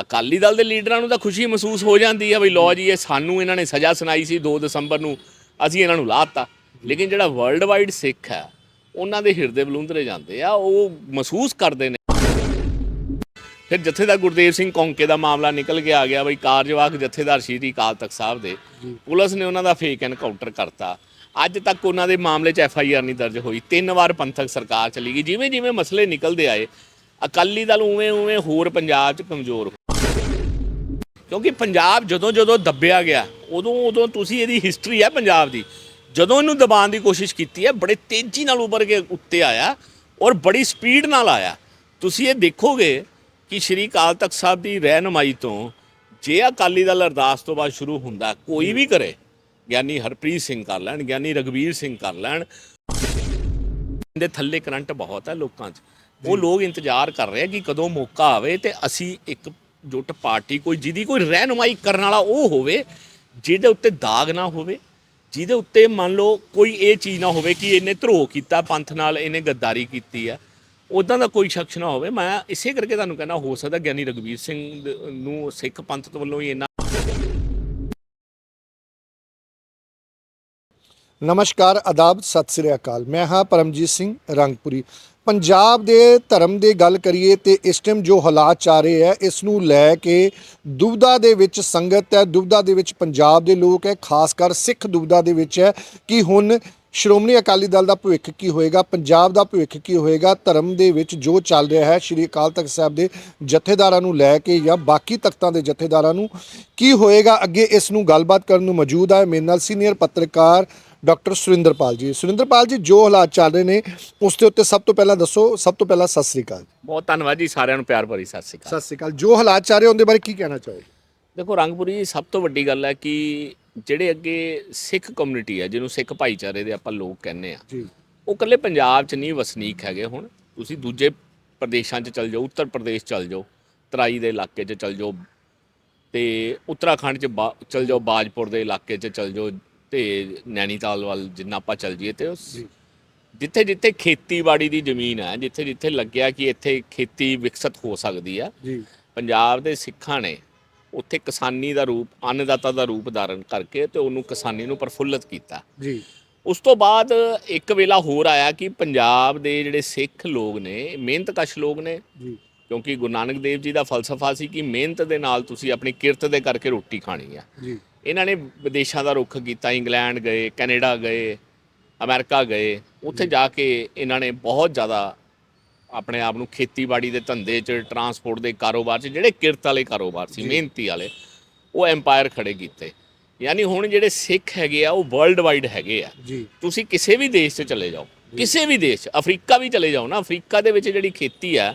ਅਕਾਲੀ ਦਲ ਦੇ ਲੀਡਰਾਂ ਨੂੰ ਤਾਂ ਖੁਸ਼ੀ ਮਹਿਸੂਸ ਹੋ ਜਾਂਦੀ ਹੈ ਬਈ ਲੋ ਜੀ, ਇਹ ਸਾਨੂੰ ਇਹਨਾਂ ਨੇ ਸਜ਼ਾ ਸੁਣਾਈ ਸੀ 2 ਦਸੰਬਰ ਨੂੰ, ਅਸੀਂ ਇਹਨਾਂ ਨੂੰ ਲਾਤਾ। ਲੇਕਿਨ ਜਿਹੜਾ ਵਰਲਡ ਵਾਈਡ ਸਿੱਖ ਹੈ, ਉਹਨਾਂ ਦੇ ਹਿਰਦੇ ਬਲੁੰਦਰੇ ਜਾਂਦੇ ਆ, ਉਹ ਮਹਿਸੂਸ ਕਰਦੇ ਨੇ। ਫਿਰ ਜਥੇਦਾਰ ਗੁਰਦੇਵ ਸਿੰਘ ਕੌਂਕੇ ਦਾ ਮਾਮਲਾ ਨਿਕਲ ਕੇ ਆ ਗਿਆ ਬਈ ਕਾਰਜਵਾਹਕ ਜਥੇਦਾਰ ਸ਼੍ਰੀ ਅਕਾਲ ਤਖਤ ਸਾਹਿਬ ਦੇ। ਪੁਲਿਸ ਨੇ ਉਹਨਾਂ ਦਾ ਫੇਕ ਐਨਕਾਊਂਟਰ ਕਰਤਾ। ਅੱਜ ਤੱਕ ਉਹਨਾਂ ਦੇ ਮਾਮਲੇ 'ਚ ਐਫ ਆਈ ਆਰ ਨਹੀਂ ਦਰਜ ਹੋਈ। ਤਿੰਨ ਵਾਰ ਪੰਥਕ ਸਰਕਾਰ ਚਲੀ ਗਈ। ਜਿਵੇਂ ਜਿਵੇਂ ਮਸਲੇ ਨਿਕਲਦੇ ਆਏ ਅਕਾਲੀ ਦਲ ਉਵੇਂ ਉਵੇਂ ਹੋਰ ਪੰਜਾਬ 'ਚ ਕਮਜ਼ੋਰ ਕਿਉਂਕਿ ਪੰਜਾਬ ਜਦੋਂ ਜਦੋਂ ਦੱਬਿਆ ਗਿਆ, ਉਦੋਂ ਉਦੋਂ ਤੁਸੀਂ ਇਹਦੀ ਹਿਸਟਰੀ ਹੈ ਪੰਜਾਬ ਦੀ। ਜਦੋਂ ਇਹਨੂੰ ਦਬਾਉਣ ਦੀ ਕੋਸ਼ਿਸ਼ ਕੀਤੀ ਹੈ, ਬੜੇ ਤੇਜ਼ੀ ਨਾਲ ਉੱਭਰ ਕੇ ਉੱਤੇ ਆਇਆ ਔਰ ਬੜੀ ਸਪੀਡ ਨਾਲ ਆਇਆ। ਤੁਸੀਂ ਇਹ ਦੇਖੋਗੇ ਕਿ ਸ਼੍ਰੀ ਅਕਾਲ ਤਖਤ ਸਾਹਿਬ ਦੀ ਰਹਿਨਮਾਈ ਤੋਂ ਜੇ ਅਕਾਲੀ ਦਲ ਅਰਦਾਸ ਤੋਂ ਬਾਅਦ ਸ਼ੁਰੂ ਹੁੰਦਾ, ਕੋਈ ਵੀ ਕਰੇ, ਗਿਆਨੀ ਹਰਪ੍ਰੀਤ ਸਿੰਘ ਕਰ ਲੈਣ, ਗਿਆਨੀ ਰਗਵੀਰ ਸਿੰਘ ਕਰ ਲੈਣ ਦੇ ਥੱਲੇ ਕਰੰਟ ਬਹੁਤ ਹੈ ਲੋਕਾਂ 'ਚ। ਉਹ ਲੋਕ ਇੰਤਜ਼ਾਰ ਕਰ ਰਹੇ ਕਿ ਕਦੋਂ ਮੌਕਾ ਆਵੇ ਤੇ ਅਸੀਂ ਇੱਕ ਜੁੱਟ ਪਾਰਟੀ ਕੋਈ, ਜਿਹਦੀ ਕੋਈ ਰਹਿਨੁਮਾਈ ਕਰਨ ਵਾਲਾ ਉਹ ਹੋਵੇ, ਜਿਹਦੇ ਉੱਤੇ ਦਾਗ ਨਾ ਹੋਵੇ, ਜਿਹਦੇ ਉੱਤੇ ਮੰਨ ਲਓ ਕੋਈ ਇਹ ਚੀਜ਼ ਨਾ ਹੋਵੇ ਕਿ ਇਹਨੇ ਧਰੋ ਕੀਤਾ, ਪੰਥ ਨਾਲ ਇਹਨੇ ਗੱਦਾਰੀ ਕੀਤੀ ਹੈ ਉਦਾਂ ਦਾ ਕੋਈ ਸ਼ਖਸ ਨਾ ਹੋਵੇ। ਮੈਂ ਇਸੇ ਕਰਕੇ ਤੁਹਾਨੂੰ ਕਹਿੰਦਾ, ਹੋ ਸਕਦਾ ਗਿਆਨੀ ਰਗਵੀਰ ਸਿੰਘ ਨੂੰ ਸਿੱਖ ਪੰਥ ਵੱਲੋਂ ਹੀ ਇੰਨਾ ਨਮਸਕਾਰ ਆਦਾਬ ਸਤਿ ਸ੍ਰੀ ਅਕਾਲ। ਮੈਂ ਹਾਂ ਪਰਮਜੀਤ ਸਿੰਘ ਰੰਗਪੁਰੀ। ਪੰਜਾਬ ਦੇ ਧਰਮ ਦੀ ਗੱਲ ਕਰੀਏ ਤੇ ਇਸ ਟਾਈਮ ਜੋ ਹਾਲਾਤ ਚੱਲ ਰਹੇ ਹੈ ਇਸ ਨੂੰ ਲੈ ਕੇ ਦੁਬਦਾ ਦੇ ਵਿੱਚ ਸੰਗਤ ਹੈ, ਦੁਬਦਾ ਦੇ ਵਿੱਚ ਪੰਜਾਬ ਦੇ ਲੋਕ ਹੈ, ਖਾਸ ਕਰ ਸਿੱਖ ਦੁਬਦਾ ਦੇ ਵਿੱਚ ਹੈ ਕਿ ਹੁਣ ਸ਼੍ਰੋਮਣੀ ਅਕਾਲੀ ਦਲ ਦਾ ਭਵਿੱਖ ਕੀ ਹੋਏਗਾ, ਪੰਜਾਬ ਦਾ ਭਵਿੱਖ ਕੀ ਹੋਏਗਾ, ਧਰਮ ਦੇ ਵਿੱਚ ਜੋ ਚੱਲ ਰਿਹਾ ਹੈ, ਸ਼੍ਰੀ ਅਕਾਲ ਤਖਤ ਸਾਹਿਬ ਦੇ ਜਥੇਦਾਰਾਂ ਨੂੰ ਲੈ ਕੇ ਜਾਂ ਬਾਕੀ ਤਖਤਾਂ ਦੇ ਜਥੇਦਾਰਾਂ ਨੂੰ ਕੀ ਹੋਏਗਾ, ਅੱਗੇ ਇਸ ਨੂੰ ਗੱਲਬਾਤ ਕਰਨ ਨੂੰ ਮੌਜੂਦ ਹੈ ਮੇਰੇ ਨਾਲ ਸੀਨੀਅਰ ਪੱਤਰਕਾਰ ਡਾਕਟਰ ਸੁਰਿੰਦਰਪਾਲ ਜੀ। ਸੁਰਿੰਦਰਪਾਲ ਜੀ ਜੋ ਹਾਲਾਤ ਚੱਲ ਰਹੇ ਨੇ ਉਸ ਦੇ ਉੱਤੇ ਸਭ ਤੋਂ ਪਹਿਲਾਂ ਦੱਸੋ ਸਭ ਤੋਂ ਪਹਿਲਾਂ ਸਤਿ ਸ੍ਰੀ ਅਕਾਲ ਬਹੁਤ ਧੰਨਵਾਦ ਜੀ ਸਾਰਿਆਂ ਨੂੰ ਪਿਆਰ ਭਰੀ ਸਤਿ ਸ਼੍ਰੀ ਅਕਾਲ। ਸਤਿ ਸ੍ਰੀ ਅਕਾਲ। ਜੋ ਹਾਲਾਤ ਚੱਲ ਰਹੇ ਉਹਦੇ ਬਾਰੇ ਕੀ ਕਹਿਣਾ ਚਾਹੋਗੇ? ਦੇਖੋ ਰੰਗਪੁਰੀ ਸਭ ਤੋਂ ਵੱਡੀ ਗੱਲ ਹੈ ਕਿ ਜਿਹੜੇ ਅੱਗੇ ਸਿੱਖ ਕਮਿਊਨਿਟੀ ਹੈ ਜਿਹਨੂੰ ਸਿੱਖ ਭਾਈਚਾਰੇ ਦੇ ਆਪਾਂ ਲੋਕ ਕਹਿੰਦੇ ਆ ਜੀ। ਉਹ ਇਕੱਲੇ ਪੰਜਾਬ 'ਚ ਨਹੀਂ ਵਸਨੀਕ ਹੈਗੇ ਹੁਣ। ਤੁਸੀਂ ਦੂਜੇ ਪ੍ਰਦੇਸ਼ਾਂ 'ਚ ਚਲ ਜਾਓ ਉੱਤਰ ਪ੍ਰਦੇਸ਼ ਚਲ ਜਾਓ ਤਰਾਈ ਦੇ ਇਲਾਕੇ 'ਚ ਚਲ ਜਾਓ ਤੇ ਉੱਤਰਾਖੰਡ 'ਚ ਚਲ ਜਾਓ ਬਾਜਪੁਰ ਦੇ ਇਲਾਕੇ 'ਚ ਚਲ ਜਾਓ ਤੇ ਨੈਣੀਤਾਲ ਵੱਲ ਜਿੰਨਾ ਆਪਾਂ ਚਲ ਜਾਈਏ ਤੇ ਉਸ ਜਿੱਥੇ ਜਿੱਥੇ ਖੇਤੀਬਾੜੀ ਦੀ ਜ਼ਮੀਨ ਹੈ ਜਿੱਥੇ ਜਿੱਥੇ ਲੱਗਿਆ ਕਿ ਇੱਥੇ ਖੇਤੀ ਵਿਕਸਿਤ ਹੋ ਸਕਦੀ ਆ ਜੀ। ਪੰਜਾਬ ਦੇ ਸਿੱਖਾਂ ਨੇ ਉੱਥੇ ਕਿਸਾਨੀ ਦਾ ਰੂਪ ਅੰਨਦਾਤਾ ਦਾ ਰੂਪ ਧਾਰਨ ਕਰਕੇ ਤੇ ਉਹਨੂੰ ਕਿਸਾਨੀ ਨੂੰ ਪ੍ਰਫੁੱਲਤ ਕੀਤਾ। ਜੀ। ਉਸ ਤੋਂ ਬਾਅਦ ਇੱਕ ਵੇਲਾ ਹੋਰ ਆਇਆ ਕਿ ਪੰਜਾਬ ਦੇ ਜਿਹੜੇ ਸਿੱਖ ਲੋਕ ਨੇ ਮਿਹਨਤਕਸ਼ ਲੋਕ ਨੇ ਜੀ। ਕਿਉਂਕਿ ਗੁਰੂ ਨਾਨਕ ਦੇਵ ਜੀ ਦਾ ਫਲਸਫਾ ਸੀ ਕਿ ਮਿਹਨਤ ਦੇ ਨਾਲ ਤੁਸੀਂ ਆਪਣੀ ਕਿਰਤ ਦੇ ਕਰਕੇ ਰੋਟੀ ਖਾਣੀ ਆ। ਜੀ। ਇਹਨਾਂ ਨੇ ਵਿਦੇਸ਼ਾਂ ਦਾ ਰੁੱਖ ਕੀਤਾ ਇੰਗਲੈਂਡ ਗਏ ਕੈਨੇਡਾ ਗਏ ਅਮਰੀਕਾ ਗਏ ਉੱਥੇ ਜਾ। ਕੇ ਇਹਨਾਂ ਨੇ ਬਹੁਤ ਜ਼ਿਆਦਾ ਆਪਣੇ ਆਪ ਨੂੰ ਖੇਤੀਬਾੜੀ ਦੇ ਧੰਦੇ 'ਚ ਟਰਾਂਸਪੋਰਟ ਦੇ ਕਾਰੋਬਾਰ 'ਚ ਜਿਹੜੇ ਕਿਰਤ ਵਾਲੇ ਕਾਰੋਬਾਰ ਸੀ ਮਿਹਨਤੀ ਵਾਲੇ ਉਹ ਐਮਪਾਇਰ ਖੜੇ ਕੀਤੇ। ਯਾਨੀ ਹੁਣ ਜਿਹੜੇ ਸਿੱਖ ਹੈਗੇ ਆ ਉਹ ਵਰਲਡ ਵਾਈਡ ਹੈਗੇ ਆ। ਜੀ। ਤੁਸੀਂ ਕਿਸੇ ਵੀ ਦੇਸ਼ 'ਚ ਚਲੇ ਜਾਓ ਕਿਸੇ ਵੀ ਦੇਸ਼ ਅਫਰੀਕਾ ਵੀ ਚਲੇ ਜਾਓ ਨਾ ਅਫਰੀਕਾ ਦੇ ਵਿੱਚ ਜਿਹੜੀ ਖੇਤੀ ਆ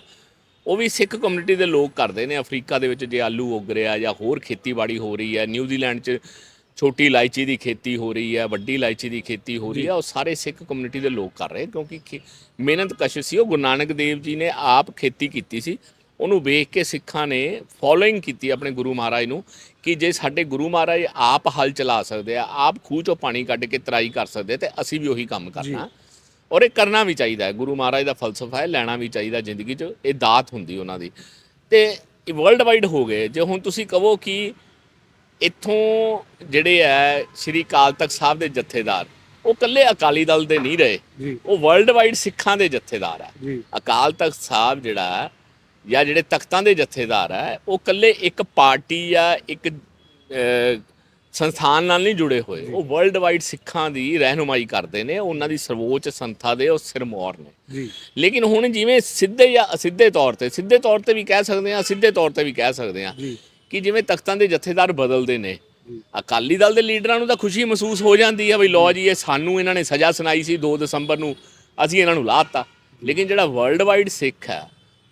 ਉਹ ਵੀ ਸਿੱਖ ਕਮਿਊਨਿਟੀ ਦੇ ਲੋਕ ਕਰਦੇ ਨੇ ਅਫਰੀਕਾ ਦੇ ਵਿੱਚ ਜੇ ਆਲੂ ਉੱਗ ਰਿਹਾ ਜਾਂ ਹੋਰ ਖੇਤੀਬਾੜੀ ਹੋ ਰਹੀ ਹੈ ਨਿਊਜ਼ੀਲੈਂਡ 'ਚ ਛੋਟੀ ਇਲਾਇਚੀ ਦੀ ਖੇਤੀ ਹੋ ਰਹੀ ਹੈ ਵੱਡੀ ਇਲਾਇਚੀ ਦੀ ਖੇਤੀ ਹੋ ਰਹੀ ਹੈ ਉਹ ਸਾਰੇ ਸਿੱਖ ਕਮਿਊਨਿਟੀ ਦੇ ਲੋਕ ਕਰ ਰਹੇ ਕਿਉਂਕਿ ਮਿਹਨਤ ਕਸ਼ ਸੀ ਉਹ ਗੁਰੂ ਨਾਨਕ ਦੇਵ ਜੀ ਨੇ ਆਪ ਖੇਤੀ ਕੀਤੀ ਸੀ। ਉਹਨੂੰ ਵੇਖ ਕੇ ਸਿੱਖਾਂ ਨੇ ਫੋਲੋਇੰਗ ਕੀਤੀ ਆਪਣੇ ਗੁਰੂ ਮਹਾਰਾਜ ਨੂੰ ਕਿ ਜੇ ਸਾਡੇ ਗੁਰੂ ਮਹਾਰਾਜ ਆਪ ਹਲ ਚਲਾ ਸਕਦੇ ਆ ਆਪ ਖੂਹ ਚੋਂ ਪਾਣੀ ਕੱਢ ਕੇ ਤਰਾਈ ਕਰ ਸਕਦੇ ਤੇ ਅਸੀਂ ਵੀ ਉਹੀ ਕੰਮ ਕਰਨਾ। ਔਰ ਇਹ ਕਰਨਾ ਵੀ ਚਾਹੀਦਾ ਹੈ। ਗੁਰੂ ਮਹਾਰਾਜ ਦਾ ਫਲਸਫਾ ਹੈ ਲੈਣਾ ਵੀ ਚਾਹੀਦਾ ਜ਼ਿੰਦਗੀ 'ਚ। ਇਹ ਦਾਤ ਹੁੰਦੀ ਉਹਨਾਂ ਦੀ। ਤੇ ਇਹ ਵਰਲਡ ਵਾਈਡ ਹੋ ਗਏ। ਜੇ ਹੁਣ ਤੁਸੀਂ ਕਹੋ ਕਿ ਇੱਥੋਂ ਜਿਹੜੇ ਹੈ ਸ਼੍ਰੀ ਅਕਾਲ ਤਖਤ ਸਾਹਿਬ ਦੇ ਜਥੇਦਾਰ ਉਹ ਕੱਲੇ ਅਕਾਲੀ ਦਲ ਦੇ ਨਹੀਂ ਰਹੇ। ਉਹ ਵਰਲਡ ਵਾਈਡ ਸਿੱਖਾਂ ਦੇ ਜਥੇਦਾਰ ਹੈ। ਅਕਾਲ ਤਖਤ ਸਾਹਿਬ ਜਿਹੜਾ ਜਾਂ ਜਿਹੜੇ ਤਖਤਾਂ ਦੇ ਜਥੇਦਾਰ ਹੈ ਉਹ ਕੱਲੇ ਇੱਕ ਪਾਰਟੀ ਜਾਂ ਇੱਕ ਸੰਸਥਾਨ ਨਾਲ ਨਹੀਂ ਜੁੜੇ ਹੋਏ। ਉਹ ਵਰਲਡ ਵਾਈਡ ਸਿੱਖਾਂ ਦੀ ਰਹਿਨੁਮਾਈ ਕਰਦੇ ਨੇ ਉਹਨਾਂ ਦੀ ਸਰਵੋੱਚ ਸੰਥਾ ਦੇ ਉਹ ਸਿਰਮੌਰ ਨੇ। ਜੀ। ਲੇਕਿਨ ਹੁਣ ਜਿਵੇਂ ਸਿੱਧੇ ਜਾਂ ਅਸਿੱਧੇ ਤੌਰ ਤੇ ਸਿੱਧੇ ਤੌਰ ਤੇ ਵੀ ਕਹਿ ਸਕਦੇ ਆ ਸਿੱਧੇ ਤੌਰ ਤੇ ਵੀ ਕਹਿ ਸਕਦੇ ਆ ਕਿ ਜਿਵੇਂ ਤਖਤਾਂ ਦੇ ਜਥੇਦਾਰ ਬਦਲਦੇ ਨੇ। ਅਕਾਲੀ ਦਲ ਦੇ ਲੀਡਰਾਂ ਨੂੰ ਤਾਂ ਖੁਸ਼ੀ ਮਹਿਸੂਸ ਹੋ ਜਾਂਦੀ ਹੈ ਬਈ ਲੋ ਜੀ ਇਹ ਸਾਨੂੰ ਇਹਨਾਂ ਨੇ ਸਜ਼ਾ ਸੁਣਾਈ ਸੀ 2 ਦਸੰਬਰ ਨੂੰ ਅਸੀਂ ਇਹਨਾਂ ਨੂੰ ਲਾਤਾ। ਲੇਕਿਨ ਜਿਹੜਾ ਵਰਲਡ ਵਾਈਡ ਸਿੱਖ ਹੈ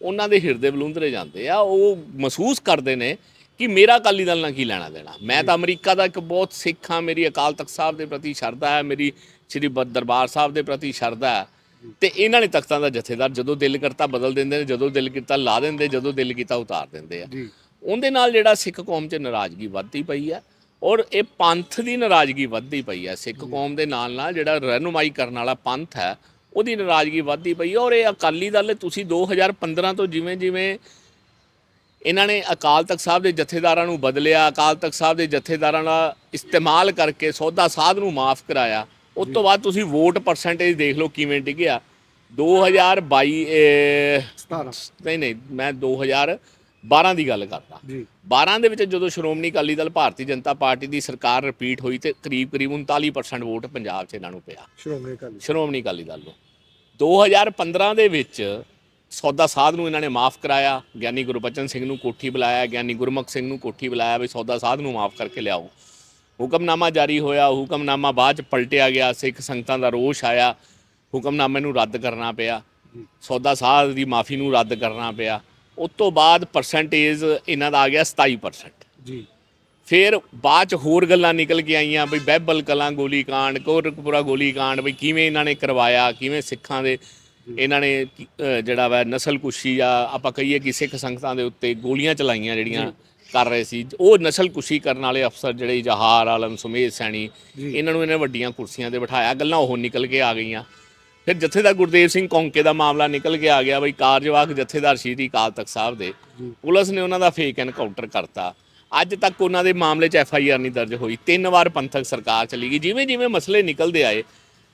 ਉਹਨਾਂ ਦੇ ਹਿਰਦੇ ਬਲੁੰਦਰੇ ਜਾਂਦੇ ਆ ਉਹ ਮਹਿਸੂਸ ਕਰਦੇ ਨੇ ਕਿ ਮੇਰਾ ਅਕਾਲੀ ਦਲ ਨਾਲ ਕੀ ਲੈਣਾ ਦੇਣਾ? ਮੈਂ ਤਾਂ ਅਮਰੀਕਾ ਦਾ ਇੱਕ ਬਹੁਤ ਸਿੱਖ ਹਾਂ ਮੇਰੀ ਅਕਾਲ ਤਖਤ ਸਾਹਿਬ ਦੇ ਪ੍ਰਤੀ ਸ਼ਰਧਾ ਹੈ ਮੇਰੀ ਸ੍ਰੀ ਦਰਬਾਰ ਸਾਹਿਬ ਦੇ ਪ੍ਰਤੀ ਸ਼ਰਧਾ ਹੈ। ਤੇ ਇਹਨਾਂ ਨੇ ਤਖਤਾਂ ਦਾ ਜਥੇਦਾਰ ਜਦੋਂ ਦਿਲ ਕਰਤਾ ਬਦਲ ਦਿੰਦੇ ਨੇ ਜਦੋਂ ਦਿਲ ਕੀਤਾ ਲਾ ਦਿੰਦੇ ਜਦੋਂ ਦਿਲ ਕੀਤਾ ਉਤਾਰ ਦਿੰਦੇ ਆ। ਉਹਦੇ ਨਾਲ ਜਿਹੜਾ ਸਿੱਖ ਕੌਮ 'ਚ ਨਾਰਾਜ਼ਗੀ ਵੱਧਦੀ ਪਈ ਹੈ ਔਰ ਇਹ ਪੰਥ ਦੀ ਨਾਰਾਜ਼ਗੀ ਵੱਧਦੀ ਪਈ ਹੈ। ਸਿੱਖ ਕੌਮ ਦੇ ਨਾਲ ਨਾਲ ਜਿਹੜਾ ਰਹਿਨੁਮਾਈ ਕਰਨ ਵਾਲਾ ਪੰਥ ਹੈ ਉਹਦੀ ਨਾਰਾਜ਼ਗੀ ਵੱਧਦੀ ਪਈ ਔਰ ਇਹ ਅਕਾਲੀ ਦਲ ਤੁਸੀਂ 2015 ਤੋਂ ਜਿਵੇਂ ਜਿਵੇਂ ਇਹਨਾਂ ਨੇ ਅਕਾਲ ਤਖਤ ਸਾਹਿਬ ਦੇ ਜਥੇਦਾਰਾਂ ਨੂੰ ਬਦਲਿਆ ਅਕਾਲ ਤਖਤ ਸਾਹਿਬ ਦੇ ਜਥੇਦਾਰਾਂ ਦਾ ਇਸਤੇਮਾਲ ਕਰਕੇ ਸੌਦਾ ਸਾਧ ਨੂੰ ਮਾਫ ਕਰਾਇਆ। ਉਸ ਤੋਂ ਬਾਅਦ ਤੁਸੀਂ ਵੋਟ ਪਰਸੈਂਟੇਜ ਦੇਖ ਲਓ ਕਿਵੇਂ ਡਿੱਗਿਆ। 2022 ਇਹ 17 ਨਹੀਂ ਨਹੀਂ ਮੈਂ 2012 ਦੀ ਗੱਲ ਕਰਦਾ। ਜੀ। 12 ਦੇ ਵਿੱਚ ਜਦੋਂ ਸ਼੍ਰੋਮਣੀ ਅਕਾਲੀ ਦਲ ਭਾਰਤੀ ਜਨਤਾ ਪਾਰਟੀ ਦੀ ਸਰਕਾਰ ਰਿਪੀਟ ਹੋਈ ਤੇ ਕਰੀਬ ਕਰੀਬ 39% ਵੋਟ ਪੰਜਾਬ 'ਚ ਇਹਨਾਂ ਨੂੰ ਪਿਆ। ਸ਼੍ਰੋਮਣੀ ਅਕਾਲੀ ਸ਼੍ਰੋਮਣੀ ਅਕਾਲੀ ਦਲ ਨੂੰ। 2015 ਦੇ ਵਿੱਚ ਸੌਦਾ ਸਾਧ ਨੂੰ ਇਹਨਾਂ ਨੇ ਮਾਫ ਕਰਾਇਆ ਗਿਆਨੀ ਗੁਰਬਚਨ ਸਿੰਘ ਨੂੰ ਕੋਠੀ ਬੁਲਾਇਆ ਗਿਆਨੀ ਗੁਰਮੁਖ ਸਿੰਘ ਨੂੰ ਕੋਠੀ ਬੁਲਾਇਆ ਵੀ ਸੌਦਾ ਸਾਧ ਨੂੰ ਮਾਫ ਕਰਕੇ ਲਿਆਓ। ਹੁਕਮਨਾਮਾ ਜਾਰੀ ਹੋਇਆ ਹੁਕਮਨਾਮਾ ਬਾਅਦ ਚ ਪਲਟਿਆ ਗਿਆ ਸਿੱਖ ਸੰਗਤਾਂ ਦਾ ਰੋਸ਼ ਆਇਆ ਹੁਕਮਨਾਮੇ ਨੂੰ ਰੱਦ ਕਰਨਾ ਪਿਆ ਸੌਦਾ ਸਾਧ ਦੀ ਮਾਫੀ ਨੂੰ ਰੱਦ ਕਰਨਾ ਪਿਆ। ਉਸ ਤੋਂ ਬਾਅਦ ਪਰਸੈਂਟੇਜ ਇਹਨਾਂ ਦਾ ਆ ਗਿਆ 27% ਜੀ। ਫਿਰ ਬਾਅਦ ਚ ਹੋਰ ਗੱਲਾਂ ਨਿਕਲ ਕੇ ਆਈਆਂ ਬਈ ਬਹਿਬਲ ਕਲਾਂ ਗੋਲੀ ਕਾਂਡ ਕੋਰਕਪੁਰਾ ਗੋਲੀ ਕਾਂਡ ਬਈ ਕਿਵੇਂ ਇਹਨਾਂ ਨੇ ਕਰਵਾਇਆ ਕਿਵੇਂ ਸਿੱਖਾਂ ਦੇ ਇਹਨਾਂ ਨੇ ਜਿਹੜਾ ਵਾ ਨਸਲਕੁਸ਼ੀ ਆ ਆਪਾਂ ਕਹੀਏ ਕਿ ਸਿੱਖ ਸੰਗਤਾਂ ਦੇ ਉੱਤੇ ਗੋਲੀਆਂ ਚਲਾਈਆਂ ਜਿਹੜੀਆਂ ਕਰ ਰਹੇ ਸੀ। ਉਹ ਨਸਲਕੁਸ਼ੀ ਕਰਨ ਵਾਲੇ ਅਫਸਰ ਜਿਹੜੇ ਜਹਾਰ ਆਲਮ ਸੁਮੇਧ ਸੈਣੀ। ਇਹਨਾਂ ਨੂੰ ਇਹਨੇ ਵੱਡੀਆਂ ਕੁਰਸੀਆਂ ਤੇ ਬਿਠਾਇਆ। ਗੱਲਾਂ ਉਹ ਨਿਕਲ ਕੇ ਆ ਗਈਆਂ। ਫਿਰ ਜਥੇਦਾਰ ਗੁਰਦੇਵ ਸਿੰਘ ਕੌਂਕੇ ਦਾ ਮਾਮਲਾ ਨਿਕਲ ਕੇ ਆ ਗਿਆ ਬਈ ਕਾਰਜਵਾਹਕ ਜਥੇਦਾਰ ਸ਼੍ਰੀ ਅਕਾਲ ਤਖਤ ਸਾਹਿਬ ਦੇ। ਪੁਲਿਸ ਨੇ ਉਹਨਾਂ ਦਾ ਫੇਕ ਐਨਕਾਊਂਟਰ ਕਰਤਾ। ਅੱਜ ਤੱਕ ਉਹਨਾਂ ਦੇ ਮਾਮਲੇ 'ਚ ਐਫ ਆਈ ਆਰ ਨਹੀਂ ਦਰਜ ਹੋਈ। ਤਿੰਨ ਵਾਰ ਪੰਥਕ ਸਰਕਾਰ ਚਲੀ ਗਈ। ਜਿਵੇਂ ਜਿਵੇਂ ਮਸਲੇ ਨਿਕਲਦੇ ਆਏ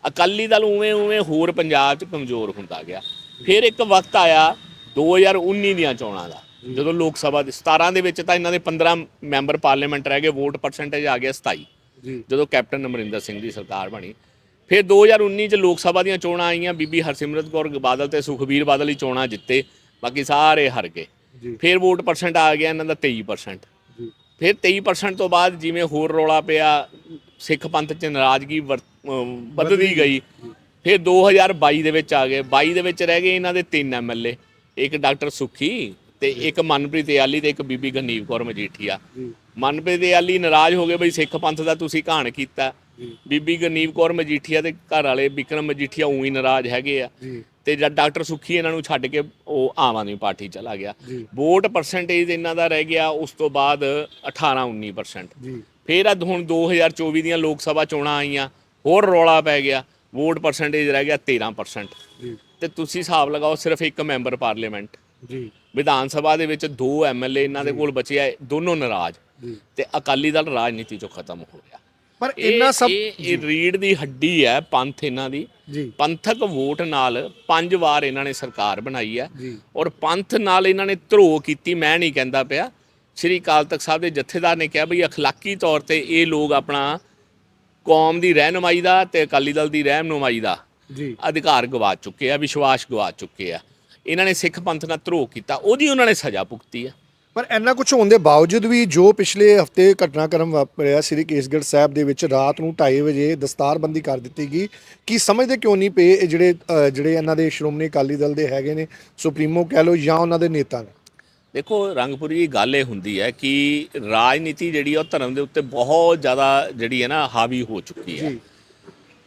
ਅਕਾਲੀ ਦਲ ਉਵੇਂ ਉਵੇਂ ਹੋਰ ਪੰਜਾਬ 'ਚ ਕਮਜ਼ੋਰ ਹੁੰਦਾ ਗਿਆ। ਫਿਰ ਇੱਕ ਵਕਤ ਆਇਆ 2019 ਦੀਆਂ ਚੋਣਾਂ ਦਾ। ਜਦੋਂ ਲੋਕ ਸਭਾ ਦੇ 17 ਦੇ ਵਿੱਚ ਤਾਂ ਇਹਨਾਂ ਦੇ 15 ਮੈਂਬਰ ਪਾਰਲੀਮੈਂਟ ਰਹਿ ਗਏ ਵੋਟ ਪਰਸੈਂਟੇਜ ਆ ਗਿਆ 27 ਜੀ। ਜਦੋਂ ਕੈਪਟਨ ਅਮਰਿੰਦਰ ਸਿੰਘ ਦੀ ਸਰਕਾਰ ਬਣੀ। ਫਿਰ 2019 ਚ ਲੋਕ ਸਭਾ ਦੀਆਂ ਚੋਣਾਂ ਆਈਆਂ ਬੀਬੀ ਹਰਸਿਮਰਤ ਕੌਰ ਬਾਦਲ ਤੇ ਸੁਖਬੀਰ ਬਾਦਲ ਹੀ ਚੋਣਾਂ ਜਿੱਤੇ ਬਾਕੀ ਸਾਰੇ ਹਾਰ ਗਏ। ਫਿਰ ਵੋਟ ਪਰਸੈਂਟ ਆ ਗਿਆ ਇਹਨਾਂ ਦਾ 23% ਜੀ। ਫਿਰ 23% ਤੋਂ ਬਾਅਦ ਜਿਵੇਂ ਹੋਰ ਰੌਲਾ ਪਿਆ ਸਿੱਖ ਪੰਥ 'ਚ ਨਾਰਾਜ਼ਗੀ ਵੱਧਦੀ ਗਈ। ਫਿਰ 2022 ਦੇ ਵਿੱਚ ਆ ਗਏ। 22 ਦੇ ਵਿੱਚ ਰਹਿ ਗਏ ਇਹਨਾਂ ਦੇ ਤਿੰਨ ਐਮਐਲਏ ਇੱਕ ਡਾਕਟਰ ਸੁਖੀ ਤੇ ਇੱਕ ਮਨਪ੍ਰੀਤ ਯਾਲੀ ਤੇ ਇੱਕ ਬੀਬੀ ਗਨੀਵ ਕੌਰ ਮਜੀਠੀਆ। ਮਨਪ੍ਰੀਤ ਯਾਲੀ ਨਾਰਾਜ਼ ਹੋ ਗਏ ਬਈ ਸਿੱਖ ਪੰਥ ਦਾ ਤੁਸੀਂ ਘਾਣ ਕੀਤਾ। ਬੀਬੀ ਗਨੀਵ ਕੌਰ ਮਜੀਠੀਆ ਦੇ ਘਰ ਵਾਲੇ ਵਿਕਰਮ ਮਜੀਠੀਆ ਉਹੀ ਨਾਰਾਜ਼ ਹੈਗੇ ਆ। ਤੇ ਜਦ ਡਾਕਟਰ ਸੁਖੀ ਇਹਨਾਂ ਨੂੰ ਛੱਡ ਕੇ ਉਹ ਆਮ ਆਦਮੀ ਪਾਰਟੀ ਚਲਾ ਗਿਆ। ਵੋਟ ਪਰਸੈਂਟੇਜ ਇਹਨਾਂ ਦਾ ਰਹਿ ਗਿਆ ਉਸ ਤੋਂ ਬਾਅਦ 18 19% ਜੀ। ਫਿਰ ਅੱਜ ਹੁਣ 2024 ਦੀਆਂ ਲੋਕ ਸਭਾ ਚੋਣਾਂ ਆਈਆਂ। ਹੋਰ ਰੌਲਾ ਪੈ ਗਿਆ ਵੋਟ ਪਰਸੈਂਟੇਜ ਰਹਿ ਗਿਆ 13% ਜੀ। ਤੇ ਤੁਸੀਂ ਹਿਸਾਬ ਲਗਾਓ ਸਿਰਫ ਇੱਕ ਮੈਂਬਰ ਪਾਰਲੀਮੈਂਟ। ਜੀ। ਵਿਧਾਨ ਸਭਾ ਦੇ ਵਿੱਚ ਦੋ ਐਮਐਲਏ ਇਹਨਾਂ ਦੇ ਕੋਲ ਬਚੇ ਆ ਦੋਨੋਂ ਨਾਰਾਜ਼। ਜੀ। ਤੇ ਅਕਾਲੀ ਦਲ ਰਾਜਨੀਤੀ ਚੋਂ ਖਤਮ ਹੋ ਗਿਆ। ਪਰ ਇੰਨਾ ਸਭ ਇਹ ਇਹ ਰੀੜ ਦੀ ਹੱਡੀ ਹੈ ਪੰਥ ਇਹਨਾਂ ਦੀ। ਜੀ। ਪੰਥਕ ਵੋਟ ਨਾਲ ਪੰਜ ਵਾਰ ਇਹਨਾਂ ਨੇ ਸਰਕਾਰ ਬਣਾਈ ਹੈ। ਜੀ। ਔਰ ਪੰਥ ਨਾਲ ਇਹਨਾਂ ਨੇ ਧਰੋ ਕੀਤੀ ਮੈਂ ਨਹੀਂ ਕਹਿੰਦਾ ਪਿਆ। ਸ੍ਰੀ ਅਕਾਲ ਤਖਤ ਸਾਹਿਬ ਦੇ ਜਥੇਦਾਰ ਨੇ ਕਿਹਾ ਬਈ ਅਖਲਾਕੀ ਤੌਰ ਤੇ ਇਹ ਲੋਕ ਆਪਣਾ ਕੌਮ ਦੀ ਰਹਿਨੁਮਾਈ ਦਾ ਤੇ ਅਕਾਲੀ ਦਲ ਦੀ ਰਹਿਨੁਮਾਈ ਦਾ ਜੀ। ਅਧਿਕਾਰ ਗਵਾ ਚੁੱਕੇ ਆ ਵਿਸ਼ਵਾਸ ਗਵਾ ਚੁੱਕੇ ਆ। ਇਹਨਾਂ ਨੇ ਸਿੱਖ ਪੰਥ ਨਾਲ ਧਰੋ ਕੀਤਾ ਉਹਦੀ ਉਹਨਾਂ ਨੇ ਸਜ਼ਾ ਭੁਗਤੀ ਆ। ਪਰ ਇੰਨਾ ਕੁਝ ਹੋਣ ਦੇ ਬਾਵਜੂਦ ਵੀ ਜੋ ਪਿਛਲੇ ਹਫ਼ਤੇ ਘਟਨਾਕ੍ਰਮ ਵਾਪਰਿਆ ਸ੍ਰੀ ਕੇਸਗੜ੍ਹ ਸਾਹਿਬ ਦੇ ਵਿੱਚ ਰਾਤ ਨੂੰ 2:30 ਵਜੇ ਦਸਤਾਰਬੰਦੀ ਕਰ ਦਿੱਤੀ ਗਈ ਕੀ ਸਮਝਦੇ ਕਿਉਂ ਨਹੀਂ ਪਏ ਇਹ ਜਿਹੜੇ ਜਿਹੜੇ ਇਹਨਾਂ ਦੇ ਸ਼੍ਰੋਮਣੀ ਅਕਾਲੀ ਦਲ ਦੇ ਹੈਗੇ ਨੇ ਸੁਪਰੀਮੋ ਕਹਿ ਲਓ ਜਾਂ ਉਹਨਾਂ ਦੇ ਨੇਤਾ ਨੇ? ਦੇਖੋ ਰੰਗਪੁਰੀ ਦੀ ਗੱਲ ਇਹ ਹੁੰਦੀ ਹੈ ਕਿ ਰਾਜਨੀਤੀ ਜਿਹੜੀ ਆ ਉਹ ਧਰਮ ਦੇ ਉੱਤੇ ਬਹੁਤ ਜ਼ਿਆਦਾ ਜਿਹੜੀ ਹੈ ਨਾ ਹਾਵੀ ਹੋ ਚੁੱਕੀ ਹੈ।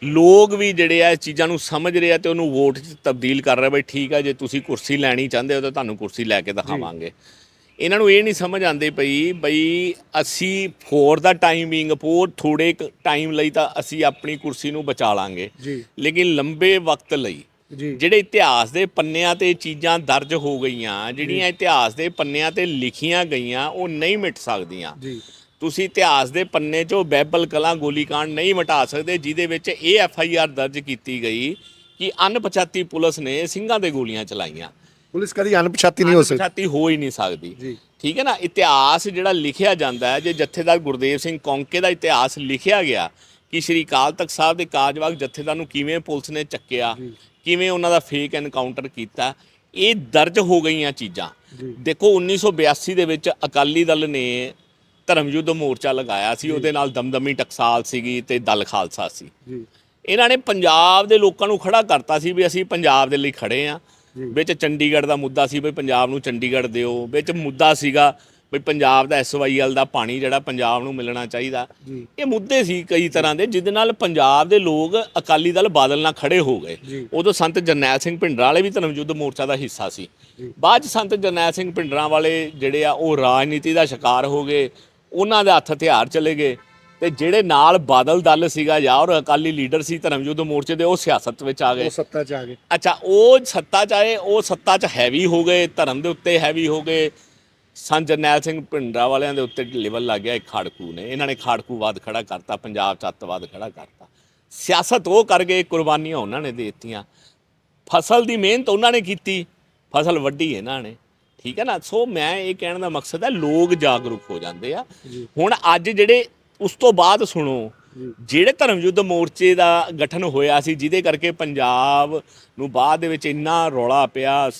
ਲੋਕ ਵੀ ਜਿਹੜੇ ਆ ਚੀਜ਼ਾਂ ਨੂੰ ਸਮਝ ਰਹੇ ਆ ਤੇ ਉਹਨੂੰ ਵੋਟ 'ਚ ਤਬਦੀਲ ਕਰ ਰਹੇ ਬਈ ਠੀਕ ਆ ਜੇ ਤੁਸੀਂ ਕੁਰਸੀ ਲੈਣੀ ਚਾਹੁੰਦੇ ਹੋ ਤਾਂ ਤੁਹਾਨੂੰ ਕੁਰਸੀ ਲੈ ਕੇ ਦਿਖਾਵਾਂਗੇ। ਇਹਨਾਂ ਨੂੰ ਇਹ ਨਹੀਂ ਸਮਝ ਆਉਂਦੀ ਪਈ ਬਈ ਅਸੀਂ ਫੋਰ ਦਾ ਟਾਈਮਿੰਗ ਫੋਰ ਥੋੜੇ ਟਾਈਮ ਲਈ ਤਾਂ ਅਸੀਂ ਆਪਣੀ ਕੁਰਸੀ ਨੂੰ ਬਚਾ ਲਾਂਗੇ। ਲੇਕਿਨ ਲੰਬੇ ਵਕਤ ਲਈ ਜਿਹੜੇ ਇਤਿਹਾਸ ਦੇ ਪੰਨਿਆਂ ਤੇ ਚੀਜ਼ਾਂ ਦਰਜ ਹੋ ਗਈਆਂ ਜਿਹੜੀਆਂ ਇਤਿਹਾਸ ਦੇ ਪੰਨਿਆਂ ਤੇ ਲਿਖੀਆਂ ਗਈਆਂ ਉਹ ਨਹੀਂ ਮਿਟ ਸਕਦੀਆਂ। ਜੀ। ਤੁਸੀਂ ਇਤਿਹਾਸ ਦੇ ਪੰਨੇ 'ਚੋਂ ਬੈਬਲ ਕਲਾਂ ਗੋਲੀकांड ਨਹੀਂ ਮਿਟਾ ਸਕਦੇ ਜਿਹਦੇ ਵਿੱਚ ਇਹ ਐਫ ਆਈ ਆਰ ਦਰਜ ਕੀਤੀ ਗਈ ਕਿ ਅਣਪਛਾਤੀ ਪੁਲਿਸ ਨੇ ਸਿੰਘਾਂ ਦੇ ਗੋਲੀਆਂ ਚਲਾਈਆਂ। ਪੁਲਿਸ ਕਦੀ ਅਣਪਛਾਤੀ ਨਹੀਂ ਹੋ ਸਕਦੀ। ਅਣਪਛਾਤੀ ਹੋ ਹੀ ਨਹੀਂ ਸਕਦੀ। ਜੀ। ਠੀਕ ਹੈ ਨਾ? ਇਤਿਹਾਸ ਜਿਹੜਾ ਲਿਖਿਆ ਜਾਂਦਾ ਹੈ ਜੇ ਜਥੇਦਾਰ ਗੁਰਦੇਵ ਸਿੰਘ ਕੌਂਕੇ ਦਾ ਇਤਿਹਾਸ ਲਿਖਿਆ ਗਿਆ ਕਿ ਸ਼੍ਰੀ ਅਕਾਲ ਤਖਤ ਸਾਹਿਬ ਦੇ ਕਾਰਜਵਾਹਕ ਜਥੇਦਾਰ ਨੂੰ ਕਿਵੇਂ ਪੁਲਿਸ ਨੇ ਚੱਕਿਆ। ਕਿਵੇਂ ਉਹਨਾਂ ਦਾ ਫੇਕ ਐਨਕਾਊਂਟਰ ਕੀਤਾ ਇਹ ਦਰਜ ਹੋ ਗਈਆਂ ਚੀਜ਼ਾਂ। ਦੇਖੋ 1982 ਦੇ ਵਿੱਚ ਅਕਾਲੀ ਦਲ ਨੇ ਧਰਮ ਯੁੱਧ ਮੋਰਚਾ ਲਗਾਇਆ ਸੀ ਉਹਦੇ ਨਾਲ ਦਮਦਮੀ ਟਕਸਾਲ ਸੀਗੀ ਤੇ ਦਲ ਖਾਲਸਾ ਸੀ। ਜੀ। ਇਹਨਾਂ ਨੇ ਪੰਜਾਬ ਦੇ ਲੋਕਾਂ ਨੂੰ ਖੜਾ ਕਰਤਾ ਸੀ ਵੀ ਅਸੀਂ ਪੰਜਾਬ ਦੇ ਲਈ ਖੜੇ ਆ। ਵਿੱਚ ਚੰਡੀਗੜ੍ਹ ਦਾ ਮੁੱਦਾ ਸੀ ਵੀ ਪੰਜਾਬ ਨੂੰ ਚੰਡੀਗੜ੍ਹ ਦਿਓ ਵਿੱਚ ਮੁੱਦਾ ਸੀਗਾ ਵੀ ਪੰਜਾਬ ਦਾ ਐਸਵਾਈਐਲ ਦਾ ਪਾਣੀ ਜਿਹੜਾ ਪੰਜਾਬ ਨੂੰ ਮਿਲਣਾ ਚਾਹੀਦਾ। ਇਹ ਮੁੱਦੇ ਸੀ ਕਈ ਤਰ੍ਹਾਂ ਦੇ ਜਿਹਦੇ ਨਾਲ ਪੰਜਾਬ ਦੇ ਲੋਕ ਅਕਾਲੀ ਦਲ ਬਾਦਲ ਨਾਲ ਖੜੇ ਹੋ ਗਏ। ਉਦੋਂ ਸੰਤ ਜਰਨੈਲ ਸਿੰਘ ਭਿੰਡਰਾਂ ਵਾਲੇ ਵੀ ਧਰਮ ਯੁੱਧ ਮੋਰਚਾ ਦਾ ਹਿੱਸਾ ਸੀ। ਬਾਅਦ 'ਚ ਸੰਤ ਜਰਨੈਲ ਸਿੰਘ ਭਿੰਡਰਾਂ ਵਾਲੇ ਜਿਹੜੇ ਆ ਉਹ ਰਾਜਨੀਤੀ ਦਾ ਸ਼ਿਕਾਰ ਹੋ ਗਏ ਉਹਨਾਂ ਦੇ ਹੱਥ ਹਥਿਆਰ ਚਲੇ ਗਏ ਤੇ ਜਿਹੜੇ ਨਾਲ ਬਾਦਲ ਦਲ ਸੀਗਾ ਜਾਂ ਔਰ ਅਕਾਲੀ ਲੀਡਰ ਸੀ ਧਰਮ ਯੁੱਧ ਮੋਰਚੇ ਦੇ ਉਹ ਸਿਆਸਤ ਵਿੱਚ ਆ ਗਏ। ਉਹ ਸੱਤਾ ਚ ਆ ਗਏ। ਅੱਛਾ ਉਹ ਸੱਤਾ ਚ ਆਏ ਉਹ ਸੱਤਾ ਚ ਹੈਵੀ ਹੋ ਗਏ ਧਰਮ ਦੇ ਉੱਤੇ ਹੈਵੀ ਹੋ ਗਏ। ਸੰਤ ਜਰਨੈਲ ਸਿੰਘ ਭਿੰਡਰਾ ਵਾਲਿਆਂ ਦੇ ਉੱਤੇ ਲੈਵਲ ਲੱਗ ਗਿਆ ਇੱਕ ਖਾੜਕੂ ਨੇ। ਇਹਨਾਂ ਨੇ ਖਾੜਕੂਵਾਦ ਖੜਾ ਕਰਤਾ ਪੰਜਾਬ ਚ ਅੱਤਵਾਦ ਖੜਾ ਕਰਤਾ। ਸਿਆਸਤ ਉਹ ਕਰ ਗਏ ਕੁਰਬਾਨੀਆਂ ਉਹਨਾਂ ਨੇ ਦੇ ਦਿੱਤੀਆਂ। ਫਸਲ ਦੀ ਮਿਹਨਤ ਉਹਨਾਂ ਨੇ ਕੀਤੀ ਫਸਲ ਵੱਢੀ ਇਹਨਾਂ ਨੇ। ਠੀਕ ਹੈ ਨਾ? ਸੋ ਮੈਂ ਇਹ ਕਹਿਣ ਦਾ ਮਕਸਦ ਹੈ ਲੋਕ ਜਾਗਰੂਕ ਹੋ ਜਾਂਦੇ ਆ। ਹੁਣ ਅੱਜ ਜਿਹੜੇ ਉਸ ਤੋਂ ਬਾਅਦ ਸੁਣੋ ਜਿਹੜੇ ਧਰਮ ਯੁੱਧ ਮੋਰਚੇ ਦਾ ਗਠਨ ਹੋਇਆ ਸੀ ਜਿਹਦੇ ਕਰਕੇ ਪੰਜਾਬ ਨੂੰ ਬਾਅਦ ਦੇ ਵਿੱਚ ਇੰਨਾ ਰੌਲਾ ਪਿਆ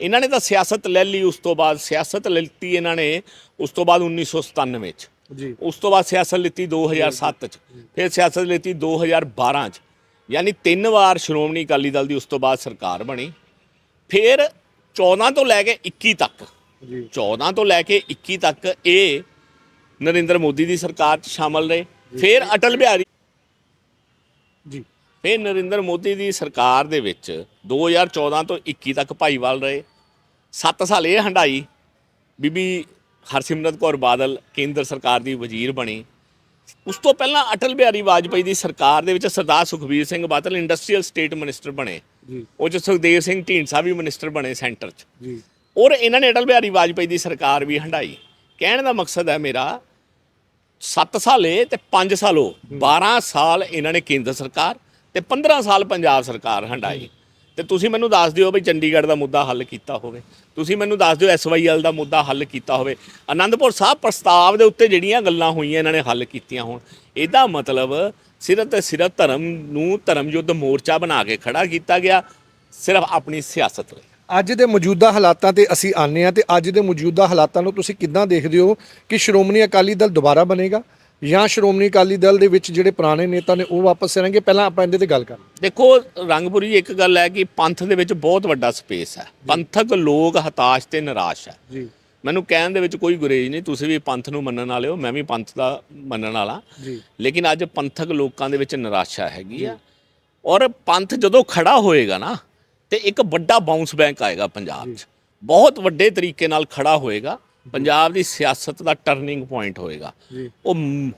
ਇਹਨਾਂ ਨੇ ਤਾਂ ਸਿਆਸਤ ਲੈ ਲਈ ਉਸ ਤੋਂ ਬਾਅਦ ਸਿਆਸਤ ਲਿੱਤੀ ਇਹਨਾਂ ਨੇ ਉਸ ਤੋਂ ਬਾਅਦ 1997 ਚ। ਜੀ। ਉਸ ਤੋਂ ਬਾਅਦ ਸਿਆਸਤ ਲਿੱਤੀ 2007 ਚ। ਫਿਰ ਸਿਆਸਤ ਲਿੱਤੀ 2012 ਚ। ਯਾਨੀ ਤਿੰਨ ਵਾਰ ਸ਼੍ਰੋਮਣੀ ਅਕਾਲੀ ਦਲ ਦੀ ਉਸ ਤੋਂ ਬਾਅਦ ਸਰਕਾਰ ਬਣੀ। ਫਿਰ 14 ਤੋਂ ਲੈ ਕੇ 21 ਤੱਕ ਜੀ। 14 ਤੋਂ ਲੈ ਕੇ 21 ਤੱਕ ਇਹ ਨਰਿੰਦਰ ਮੋਦੀ ਦੀ ਸਰਕਾਰ 'ਚ ਸ਼ਾਮਲ ਰਹੇ। ਫਿਰ ਅਟਲ ਬਿਹਾਰੀ ਜੀ। ਫਿਰ ਨਰਿੰਦਰ ਮੋਦੀ ਦੀ ਸਰਕਾਰ ਦੇ ਵਿੱਚ 2014 ਤੋਂ 21 ਤੱਕ ਭਾਈਵਾਲ ਰਹੇ। 7 ਸਾਲ ਇਹ ਹੰਡਾਈ ਬੀਬੀ ਹਰਸਿਮਰਤ ਕੌਰ ਬਾਦਲ ਕੇਂਦਰ ਸਰਕਾਰ ਦੀ ਵਜ਼ੀਰ ਬਣੀ। ਉਸ ਤੋਂ ਪਹਿਲਾਂ ਅਟਲ ਬਿਹਾਰੀ ਵਾਜਪਾਈ ਦੀ ਸਰਕਾਰ ਦੇ ਵਿੱਚ Sardar Sukhbir Singh Badal industrial state minister ਬਣੇ। ਜੀ। ਉਹ 'ਚ ਸੁਖਦੇਵ ਸਿੰਘ ਢੀਂਡਸਾ ਵੀ ਮਿਨਿਸਟਰ ਬਣੇ ਸੈਂਟਰ 'ਚ। ਜੀ। ਔਰ ਇਹਨਾਂ ਨੇ ਅਟਲ ਬਿਹਾਰੀ ਵਾਜਪਾਈ ਦੀ ਸਰਕਾਰ ਵੀ ਹੰਡਾਈ ਕਹਿਣ ਦਾ ਮਕਸਦ ਹੈ ਮੇਰਾ 7 ਸਾਲੇ ਤੇ 5 ਸਾਲੋ 12 ਸਾਲ ਇਹਨਾਂ ਨੇ ਕੇਂਦਰ ਸਰਕਾਰ ਤੇ 15 ਸਾਲ ਪੰਜਾਬ ਸਰਕਾਰ ਹੰਡਾਈ ਤੇ ਤੁਸੀਂ ਮੈਨੂੰ ਦੱਸ ਦਿਓ ਵੀ ਚੰਡੀਗੜ੍ਹ ਦਾ ਮੁੱਦਾ ਹੱਲ ਕੀਤਾ ਹੋਵੇ। ਤੁਸੀਂ ਮੈਨੂੰ ਦੱਸ ਦਿਓ ਐਸਵਾਈਐਲ ਦਾ ਮੁੱਦਾ ਹੱਲ ਕੀਤਾ ਹੋਵੇ। ਆਨੰਦਪੁਰ ਸਾਹਿਬ ਪ੍ਰਸਤਾਵ ਦੇ ਉੱਤੇ ਜਿਹੜੀਆਂ ਗੱਲਾਂ ਹੋਈਆਂ, ਇਹਨਾਂ ਨੇ ਹੱਲ ਕੀਤੀਆਂ ਹੋਣ। ਇਹਦਾ ਮਤਲਬ ਸਿਰਫ ਤੇ ਸਿਰਫ ਧਰਮ ਨੂੰ ਧਰਮ ਯੁੱਧ ਮੋਰਚਾ ਬਣਾ ਕੇ ਖੜਾ ਕੀਤਾ ਗਿਆ, ਸਿਰਫ ਆਪਣੀ ਸਿਆਸਤ ਲਈ। ਅੱਜ ਦੇ ਮੌਜੂਦਾ ਹਾਲਾਤਾਂ ਤੇ ਅਸੀਂ ਆਨੇ ਆ ਤੇ ਅੱਜ ਦੇ ਮੌਜੂਦਾ ਹਾਲਾਤਾਂ ਨੂੰ ਤੁਸੀਂ ਕਿੱਦਾਂ ਦੇਖਦੇ ਹੋ ਕਿ ਸ਼੍ਰੋਮਣੀ ਅਕਾਲੀ ਦਲ ਦੁਬਾਰਾ ਬਣੇਗਾ? ਜਾਂ ਸ਼੍ਰੋਮਣੀ ਅਕਾਲੀ ਦਲ ਦੇ ਵਿੱਚ ਜਿਹੜੇ ਪੁਰਾਣੇ ਨੇਤਾ ਨੇ ਉਹ ਵਾਪਸ ਆਣਗੇ ਪਹਿਲਾਂ ਆਪਾਂ ਇਹਦੇ ਤੇ ਗੱਲ ਕਰਾਂ ਦੇਖੋ ਰੰਗਪੁਰੀ ਇੱਕ ਗੱਲ ਹੈ ਕਿ ਪੰਥ ਦੇ ਵਿੱਚ ਬਹੁਤ ਵੱਡਾ ਸਪੇਸ ਹੈ। ਪੰਥਕ ਲੋਕ ਹਤਾਸ਼ ਤੇ ਨਿਰਾਸ਼ ਹੈ। ਜੀ। ਮੈਨੂੰ ਕਹਿਣ ਦੇ ਵਿੱਚ ਕੋਈ ਗੁਰੇਜ਼ ਨਹੀਂ ਤੁਸੀਂ ਵੀ ਪੰਥ ਨੂੰ ਮੰਨਣ ਵਾਲੇ ਹੋ ਮੈਂ ਵੀ ਪੰਥ ਦਾ ਮੰਨਣ ਵਾਲਾ। ਜੀ। ਲੇਕਿਨ ਅੱਜ ਪੰਥਕ ਲੋਕਾਂ ਦੇ ਵਿੱਚ ਨਿਰਾਸ਼ਾ ਹੈਗੀ ਆ। ਔਰ ਪੰਥ ਜਦੋਂ ਖੜਾ ਹੋਏਗਾ ਨਾ ਤੇ ਇੱਕ ਵੱਡਾ ਬਾਉਂਸ ਬੈਂਕ ਆਏਗਾ ਪੰਜਾਬ 'ਚ। ਬਹੁਤ ਵੱਡੇ ਤਰੀਕੇ ਨਾਲ ਖੜਾ ਹੋਏਗਾ। ਪੰਜਾਬ ਦੀ ਸਿਆਸਤ ਦਾ ਟਰਨਿੰਗ ਪੁਆਇੰਟ ਹੋਏਗਾ। ਉਹ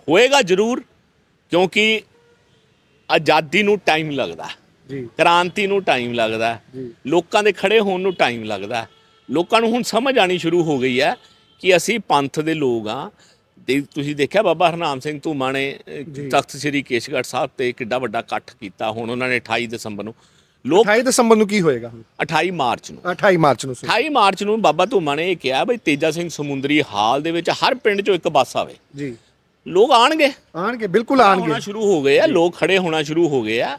ਹੋਏਗਾ ਜ਼ਰੂਰ ਕਿਉਂਕਿ ਆਜ਼ਾਦੀ ਨੂੰ ਟਾਈਮ ਲੱਗਦਾ। ਜੀ। ਕ੍ਰਾਂਤੀ ਨੂੰ ਟਾਈਮ ਲੱਗਦਾ। ਲੋਕਾਂ ਦੇ ਖੜੇ ਹੋਣ ਨੂੰ ਟਾਈਮ ਲੱਗਦਾ। ਲੋਕਾਂ ਨੂੰ ਹੁਣ ਸਮਝ ਆਣੀ ਸ਼ੁਰੂ ਹੋ ਗਈ ਹੈ ਕਿ ਅਸੀਂ ਪੰਥ ਦੇ ਲੋਕ ਆ ਤੁਸੀਂ ਦੇਖਿਆ ਬਾਬਾ ਹਰਨਾਮ ਸਿੰਘ ਧੂਮਾ ਨੇ। ਤਖਤ ਸ੍ਰੀ ਕੇਸ਼ਗੜ੍ਹ ਸਾਹਿਬ ਤੇ ਕਿੱਡਾ ਵੱਡਾ ਇਕੱਠ ਕੀਤਾ। ਹੁਣ ਉਹਨਾਂ ਨੇ 28 ਦਸੰਬਰ ਨੂੰ ਲੋਕ 28 ਦਸੰਬਰ ਨੂੰ ਕੀ ਹੋਏਗਾ? 28 ਮਾਰਚ ਨੂੰ। 28 ਮਾਰਚ ਨੂੰ ਸਰ 28 ਮਾਰਚ ਨੂੰ ਬਾਬਾ ਧੂਮਾ ਨੇ ਇਹ ਕਿਹਾ ਬਈ ਤੇਜਾ ਸਿੰਘ ਸਮੁੰਦਰੀ ਹਾਲ ਦੇ ਵਿੱਚ ਹਰ ਪਿੰਡ 'ਚੋਂ ਇੱਕ ਬੱਸ ਆਵੇ। ਜੀ। ਲੋਕ ਆਣਗੇ। ਆਣਗੇ ਬਿਲਕੁਲ ਆਣਗੇ। ਹੋਣਾ ਸ਼ੁਰੂ ਹੋ ਗਏ ਆ ਲੋਕ ਖੜੇ ਹੋਣਾ ਸ਼ੁਰੂ ਹੋ ਗਏ ਆ।